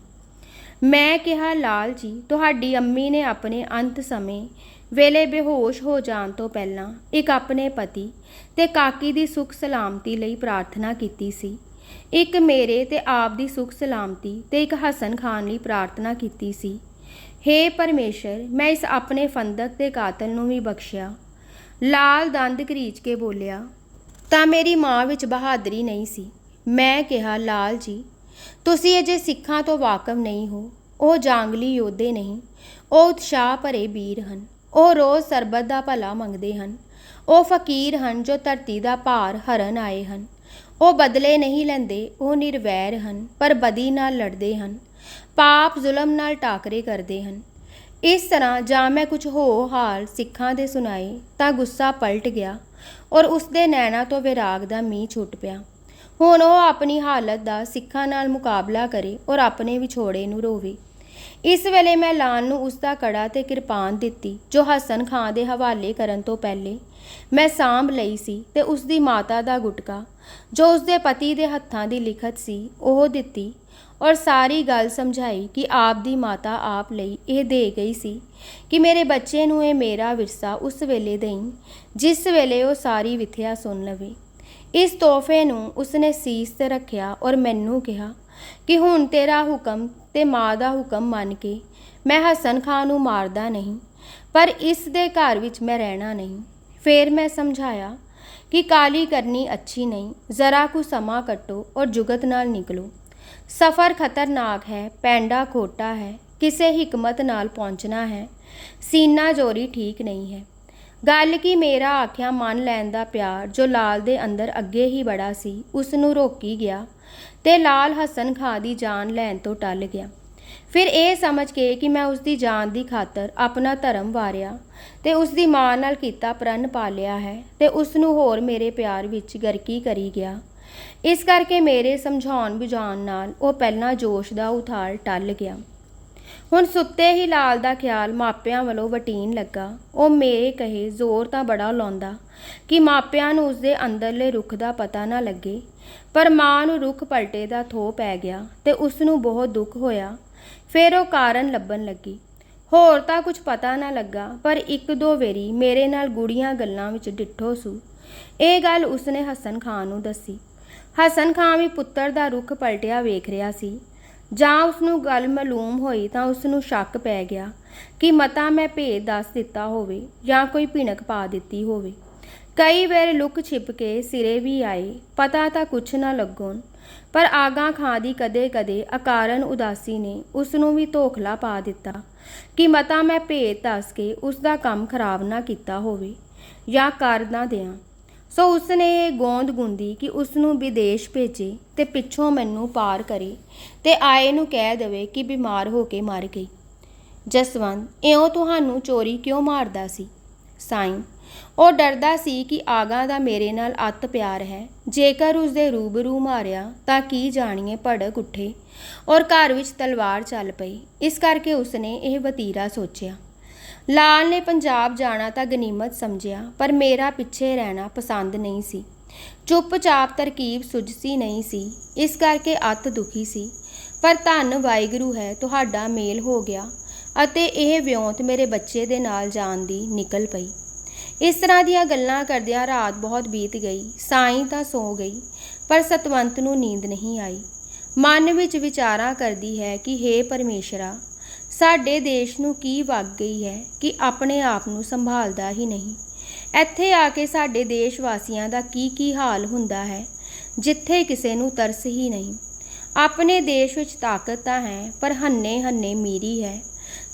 ਮੈਂ ਕਿਹਾ, ਲਾਲ ਜੀ, ਤੁਹਾਡੀ ਅੰਮੀ ਨੇ ਆਪਣੇ ਅੰਤ ਸਮੇਂ ਵੇਲੇ ਬੇਹੋਸ਼ ਹੋ ਜਾਣ ਤੋਂ ਪਹਿਲਾਂ ਇੱਕ ਆਪਣੇ ਪਤੀ ਤੇ ਕਾਕੀ ਦੀ ਸੁਖ ਸਲਾਮਤੀ ਲਈ ਪ੍ਰਾਰਥਨਾ ਕੀਤੀ ਸੀ। ਇੱਕ ਮੇਰੇ ਤੇ ਆਪ ਦੀ ਸੁਖ ਸਲਾਮਤੀ ਤੇ ਇੱਕ ਹਸਨ ਖਾਨ ਲਈ ਪ੍ਰਾਰਥਨਾ ਕੀਤੀ ਸੀ। ਹੇ ਪਰਮੇਸ਼ਰ, ਮੈਂ ਇਸ ਆਪਣੇ ਫੰਦਕ ਦੇ ਕਾਤਲ ਨੂੰ ਵੀ ਬਖਸ਼ਿਆ। ਲਾਲ ਦੰਦ ਕਰੀਚ ਕੇ ਬੋਲਿਆ, ਤਾਂ ਮੇਰੀ ਮਾਂ ਵਿੱਚ ਬਹਾਦਰੀ ਨਹੀਂ ਸੀ। ਮੈਂ ਕਿਹਾ, ਲਾਲ ਜੀ, ਤੁਸੀਂ ਅਜੇ ਸਿੱਖਾਂ ਤੋਂ ਵਾਕਫ ਨਹੀਂ ਹੋ। ਉਹ ਜਾਂਗਲੀ ਯੋਧੇ ਨਹੀਂ। ਉਹ ਉਤਸ਼ਾਹ ਭਰੇ ਵੀਰ ਹਨ। ਉਹ ਰੋਜ਼ ਸਰਬਤ ਦਾ ਭਲਾ ਮੰਗਦੇ ਹਨ। ਉਹ ਫਕੀਰ ਹਨ ਜੋ ਧਰਤੀ ਦਾ ਭਾਰ ਹਰਨ ਆਏ ਹਨ। ਉਹ ਬਦਲੇ ਨਹੀਂ ਲੈਂਦੇ, ਉਹ ਨਿਰਵੈਰ ਹਨ, ਪਰ ਬਦੀ ਨਾਲ ਲੜਦੇ ਹਨ। ਪਾਪ ਜ਼ੁਲਮ ਨਾਲ ਟਾਕਰੇ ਕਰਦੇ ਹਨ। ਇਸ ਤਰ੍ਹਾਂ ਜਾਂ ਮੈਂ ਕੁਝ ਹੋ ਹਾਲ ਸਿੱਖਾਂ ਦੇ ਸੁਣਾਏ ਤਾਂ ਗੁੱਸਾ ਪਲਟ ਗਿਆ ਔਰ ਉਸ ਦੇ ਨੈਣਾ ਤੋਂ ਵਿਰਾਗ ਦਾ ਮੀਂਹ ਛੁੱਟ ਪਿਆ। ਹੁਣ ਉਹ ਆਪਣੀ ਹਾਲਤ ਦਾ ਸਿੱਖਾਂ ਨਾਲ ਮੁਕਾਬਲਾ ਕਰੇ ਔਰ ਆਪਣੇ ਵਿਛੋੜੇ ਨੂੰ ਰੋਵੇ। ਇਸ ਵੇਲੇ ਮੈਂ ਲਾਨ ਨੂੰ ਉਸ ਦਾ ਕੜਾ ਤੇ ਕਿਰਪਾਨ ਦਿੱਤੀ, ਜੋ ਹਸਨ ਖਾਂ ਦੇ ਹਵਾਲੇ ਕਰਨ ਤੋਂ ਪਹਿਲੇ ਮੈਂ ਸਾਂਭ ਲਈ ਸੀ ਤੇ ਉਸ ਦੀ ਮਾਤਾ ਦਾ ਗੁਟਕਾ, ਜੋ ਉਸ ਦੇ ਪਤੀ ਦੇ ਹੱਥਾਂ ਦੀ ਲਿਖਤ ਸੀ, ਉਹ ਦਿੱਤੀ ਔਰ ਸਾਰੀ ਗੱਲ ਸਮਝਾਈ ਕਿ ਆਪ ਦੀ ਮਾਤਾ ਆਪ ਲਈ ਇਹ ਦੇ ਗਈ ਸੀ ਕਿ ਮੇਰੇ ਬੱਚੇ ਨੂੰ ਇਹ ਮੇਰਾ ਵਿਰਸਾ ਉਸ ਵੇਲੇ ਦੇਈ, ਜਿਸ ਵੇਲੇ ਉਹ ਸਾਰੀ ਵਿਥਿਆ ਸੁਣ ਲਵੇ। ਇਸ ਤੋਹਫੇ ਨੂੰ ਉਸਨੇ ਸੀਸ ਤੇ ਰੱਖਿਆ ਔਰ ਮੈਨੂੰ ਕਿਹਾ ਕਿ ਹੁਣ ਤੇਰਾ ਹੁਕਮ ਤੇ ਮਾਂ ਦਾ ਹੁਕਮ ਮੰਨ ਕੇ ਮੈਂ ਹਸਨ ਖਾਨ ਨੂੰ ਮਾਰਦਾ ਨਹੀਂ, ਪਰ ਇਸ ਦੇ ਘਰ ਵਿੱਚ ਮੈਂ ਰਹਿਣਾ ਨਹੀਂ। ਫੇਰ ਮੈਂ ਸਮਝਾਇਆ ਕਿ ਕਾਲੀ ਕਰਨੀ ਅੱਛੀ ਨਹੀਂ, ਜ਼ਰਾ ਕੁ ਸਮਾਂ ਕੱਟੋ ਔਰ ਜੁਗਤ ਨਾਲ ਨਿਕਲੋ। ਸਫ਼ਰ ਖਤਰਨਾਕ ਹੈ, ਪੈਂਡਾ ਖੋਟਾ ਹੈ, ਕਿਸੇ ਹਕਮਤ ਨਾਲ ਪਹੁੰਚਣਾ ਹੈ, ਸੀਨਾ ਜੋਰੀ ਠੀਕ ਨਹੀਂ ਹੈ। ਗੱਲ ਕੀ ਮੇਰਾ ਆਖਿਆ ਮੰਨ ਲੈਣ ਦਾ ਪਿਆਰ ਜੋ ਲਾਲ ਦੇ ਅੰਦਰ ਅੱਗੇ ਹੀ ਬੜਾ ਸੀ ਉਸ ਨੂੰ ਰੋਕੀ ਗਿਆ ਤੇ ਲਾਲ ਹਸਨ ਖਾਂ ਦੀ ਜਾਨ ਲੈਣ ਤੋਂ ਟਲ ਗਿਆ। ਫਿਰ ਇਹ ਸਮਝ ਕੇ ਕਿ ਮੈਂ ਉਸ ਦੀ ਜਾਨ ਦੀ ਖਾਤਰ ਆਪਣਾ ਧਰਮ ਵਾਰਿਆ ਤੇ ਉਸ ਦੀ ਮਾਂ ਨਾਲ ਕੀਤਾ ਪ੍ਰਣ ਪਾਲਿਆ ਹੈ ਤੇ ਉਸ ਨੂੰ ਹੋਰ ਮੇਰੇ ਪਿਆਰ ਵਿੱਚ ਗਰਕੀ ਕਰੀ ਗਿਆ। ਇਸ ਕਰਕੇ ਮੇਰੇ ਸਮਝਾਉਣ ਬੁਝਾਉਣ ਨਾਲ ਉਹ ਪਹਿਲਾਂ ਜੋਸ਼ ਦਾ ਉਥਾਲ ਟਲ ਗਿਆ। ਹੁਣ ਸੁੱਤੇ ਹੀ ਲਾਲ ਦਾ ਖਿਆਲ ਮਾਪਿਆਂ ਵੱਲੋਂ ਵਟੀਨ ਲੱਗਾ। ਉਹ ਮੇਰੇ ਕਹੇ, ਜ਼ੋਰ ਤਾਂ ਬੜਾ ਲਾਉਂਦਾ ਕਿ ਮਾਪਿਆਂ ਨੂੰ ਉਸਦੇ ਅੰਦਰਲੇ ਰੁੱਖ ਦਾ ਪਤਾ ਨਾ ਲੱਗੇ। ਪਰ ਮਾਂ ਨੂੰ ਰੁੱਖ ਪਲਟੇ ਦਾ ਥੋ ਪੈ ਗਿਆ ਤੇ ਉਸ ਨੂੰ ਬਹੁਤ ਦੁੱਖ ਹੋਇਆ। ਫਿਰ ਉਹ ਕਾਰਨ ਲੱਭਣ ਲੱਗੀ। ਹੋਰ ਤਾਂ ਕੁਝ ਪਤਾ ਨਾ ਲੱਗਾ, ਪਰ ਇੱਕ ਦੋ ਵੇਰੀ ਮੇਰੇ ਨਾਲ ਗੁੜੀਆਂ ਗੱਲਾਂ ਵਿੱਚ ਡਿੱਠੋ ਸੂ। ਇਹ ਗੱਲ ਉਸਨੇ ਹਸਨ ਖਾਨ ਨੂੰ ਦੱਸੀ। ਹਸਨ ਖਾਨ ਵੀ ਪੁੱਤਰ ਦਾ ਰੁੱਖ ਪਲਟਿਆ ਵੇਖ ਰਿਹਾ ਸੀ। ਜਾਂ ਉਸ ਨੂੰ ਗੱਲ ਮਾਲੂਮ ਹੋਈ ਤਾਂ ਉਸ ਨੂੰ ਸ਼ੱਕ ਪੈ ਗਿਆ ਕਿ ਮਤਾ ਮੈਂ ਭੇਦ ਦੱਸ ਦਿੱਤਾ ਹੋਵੇ ਜਾਂ ਕੋਈ ਭਿਣਕ ਪਾ ਦਿੱਤੀ ਹੋਵੇ। ਕਈ ਵਾਰ ਲੁਕ ਛਿਪ ਕੇ ਸਿਰੇ ਵੀ ਆਏ, ਪਤਾ ਤਾਂ ਕੁਛ ਨਾ ਲੱਗੋਣ, ਪਰ ਆਗਾ ਖਾਂ ਦੀ ਕਦੇ-ਕਦੇ ਅਕਾਰਨ ਉਦਾਸੀ ਨੇ ਉਸ ਨੂੰ ਵੀ ਧੋਖਲਾ ਪਾ ਦਿੱਤਾ ਕਿ ਮਤਾ ਮੈਂ ਭੇਦ ਦੱਸ ਕੇ ਉਸ ਦਾ ਕੰਮ ਖਰਾਬ ਨਾ ਕੀਤਾ ਹੋਵੇ ਜਾਂ ਕਰ ਨਾ ਦਿਆਂ। ਸੋ ਉਸਨੇ ਇਹ ਗੋਂਦ ਗੁੰਦੀ ਕਿ ਉਸ ਨੂੰ ਵਿਦੇਸ਼ ਭੇਜੇ ਤੇ ਪਿੱਛੋਂ ਮੈਨੂੰ ਪਾਰ ਕਰੇ ਤੇ ਆਏ ਨੂੰ ਕਹਿ ਦੇਵੇ ਕਿ ਬਿਮਾਰ ਹੋ ਕੇ ਮਰ ਗਈ। ਜਸਵੰਤ, ਇਉਂ ਤੁਹਾਨੂੰ ਚੋਰੀ ਕਿਉਂ ਮਾਰਦਾ ਸੀ? ਸਾਈਂ, ਉਹ ਡਰਦਾ ਸੀ ਕਿ ਆਗਾ ਦਾ ਮੇਰੇ ਨਾਲ ਅੱਤ ਪਿਆਰ ਹੈ। ਜੇਕਰ ਉਸ ਦੇ ਰੂਬਰੂ ਮਾਰਿਆ ਤਾਂ ਕੀ ਜਾਣੀਏ ਭੜਕ ਉੱਠੇ ਔਰ ਘਰ ਵਿੱਚ ਤਲਵਾਰ ਚੱਲ ਪਈ। ਇਸ ਕਰਕੇ ਉਸਨੇ ਇਹ ਵਤੀਰਾ ਸੋਚਿਆ। ਲਾਲ ਨੇ ਪੰਜਾਬ ਜਾਣਾ ਤਾਂ ਗਨੀਮਤ ਸਮਝਿਆ, ਪਰ ਮੇਰਾ ਪਿੱਛੇ ਰਹਿਣਾ ਪਸੰਦ ਨਹੀਂ ਸੀ। ਚੁੱਪਚਾਪ ਤਰਕੀਬ ਸੁਝਸੀ ਨਹੀਂ ਸੀ। ਇਸ ਕਰਕੇ ਅੱਤ ਦੁਖੀ ਸੀ। ਪਰ ਧੰਨ ਵਾਹਿਗੁਰੂ ਹੈ, ਤੁਹਾਡਾ ਮੇਲ ਹੋ ਗਿਆ ਅਤੇ ਇਹ ਵਿਉਂਤ ਮੇਰੇ ਬੱਚੇ ਦੇ ਨਾਲ ਜਾਣ ਦੀ ਨਿਕਲ ਪਈ। ਇਸ ਤਰ੍ਹਾਂ ਦੀਆਂ ਗੱਲਾਂ ਕਰਦਿਆਂ ਰਾਤ ਬਹੁਤ ਬੀਤ ਗਈ। ਸਾਈਂ ਤਾਂ ਸੌ ਗਈ, ਪਰ ਸਤਵੰਤ ਨੂੰ ਨੀਂਦ ਨਹੀਂ ਆਈ। ਮਨ ਵਿੱਚ ਵਿਚਾਰਾਂ ਕਰਦੀ ਹੈ ਕਿ हे ਪਰਮੇਸ਼ਰਾ ਸਾਡੇ ਦੇਸ਼ ਨੂੰ ਕੀ ਵਗ ਗਈ ਹੈ ਕਿ ਆਪਣੇ ਆਪ ਨੂੰ ਸੰਭਾਲਦਾ ਹੀ ਨਹੀਂ? ਇੱਥੇ ਆ ਕੇ ਸਾਡੇ ਦੇਸ਼ ਵਾਸੀਆਂ ਦਾ ਕੀ ਕੀ ਹਾਲ ਹੁੰਦਾ ਹੈ, ਜਿੱਥੇ ਕਿਸੇ ਨੂੰ ਤਰਸ ਹੀ ਨਹੀਂ? ਆਪਣੇ ਦੇਸ਼ ਵਿੱਚ ਤਾਕਤ ਤਾਂ ਹੈ, ਪਰ ਹੰਨੇ ਹੰਨੇ ਮੀਰੀ ਹੈ।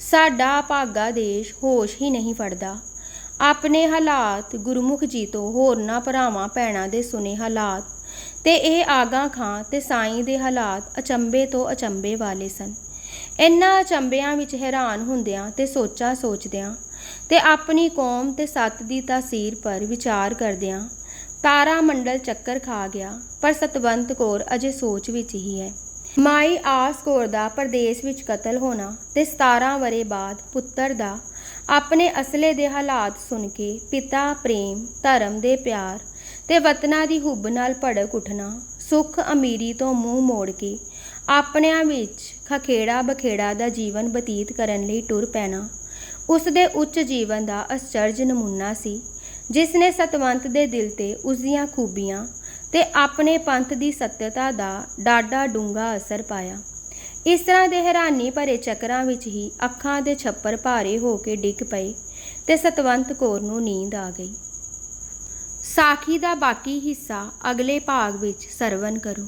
ਸਾਡਾ ਭਾਗਾ ਦੇਸ਼ ਹੋਸ਼ ਹੀ ਨਹੀਂ ਫੜਦਾ। ਆਪਣੇ ਹਾਲਾਤ ਗੁਰਮੁਖ ਜੀ ਤੋਂ ਹੋਰਨਾਂ ਭਰਾਵਾਂ ਭੈਣਾਂ ਦੇ ਸੁਨੇ ਹਾਲਾਤ ਤੇ ਇਹ ਆਗਾ ਖਾਂ ਤੇ ਸਾਈਂ ਦੇ ਹਾਲਾਤ ਅਚੰਬੇ ਤੋਂ ਅਚੰਬੇ ਵਾਲੇ ਸਨ। ਇਨ੍ਹਾਂ ਅਚੰਬਿਆਂ ਵਿੱਚ ਹੈਰਾਨ ਹੁੰਦਿਆਂ ਤੇ ਸੋਚਾਂ ਸੋਚਦਿਆਂ ਤੇ ਆਪਣੀ ਕੌਮ ਤੇ ਸੱਤ ਦੀ ਤਾਸੀਰ ਪਰ ਵਿਚਾਰ ਕਰਦਿਆਂ ਤਾਰਾ ਮੰਡਲ ਚੱਕਰ ਖਾ ਗਿਆ, ਪਰ ਸਤਵੰਤ ਕੌਰ ਅਜੇ ਸੋਚ ਵਿੱਚ ਹੀ ਹੈ। ਮਾਈ ਆਸ ਕੌਰ ਦਾ ਪਰਦੇਸ ਵਿੱਚ ਕਤਲ ਹੋਣਾ ਤੇ 17 ਵਰੇ ਬਾਅਦ ਪੁੱਤਰ ਦਾ ਆਪਣੇ ਅਸਲੇ ਦੇ ਹਾਲਾਤ ਸੁਣ ਕੇ ਪਿਤਾ ਪ੍ਰੇਮ, ਧਰਮ ਦੇ ਪਿਆਰ ਤੇ ਵਤਨਾਂ ਦੀ ਹੁੱਬ ਨਾਲ ਭੜਕ ਉੱਠਣਾ, ਸੁੱਖ ਅਮੀਰੀ ਤੋਂ ਮੂੰਹ ਮੋੜ ਕੇ ਆਪਣਿਆਂ ਵਿੱਚ ਖਖੇੜਾ ਬਖੇੜਾ ਦਾ ਜੀਵਨ ਬਤੀਤ ਕਰਨ ਲਈ ਟੁਰ ਪੈਣਾ। ਉਸ ਦੇ ਉੱਚ ਜੀਵਨ ਦਾ ਅਸਚਰਜ ਨਮੂਨਾ ਸੀ, ਜਿਸ ਨੇ ਸਤਵੰਤ ਦੇ ਦਿਲ ਤੇ ਉਸ ਦੀਆਂ ਖੂਬੀਆਂ ਤੇ ਆਪਣੇ ਪੰਥ ਦੀ ਸੱਤਤਾ ਦਾ ਡਾਡਾ ਡੂੰਗਾ ਅਸਰ ਪਾਇਆ। ਇਸ ਤਰ੍ਹਾਂ ਦੇ ਹੈਰਾਨੀ ਭਰੇ ਚੱਕਰਾਂ ਵਿੱਚ ਹੀ ਅੱਖਾਂ ਦੇ ਛੱਪਰ ਭਾਰੇ ਹੋ ਕੇ ਡਿੱਗ ਪਏ ਤੇ ਸਤਵੰਤ ਕੌਰ ਨੂੰ ਨੀਂਦ ਆ ਗਈ। ਸਾਖੀ ਦਾ ਬਾਕੀ ਹਿੱਸਾ ਅਗਲੇ ਭਾਗ ਵਿੱਚ ਸਰਵਨ ਕਰੋ।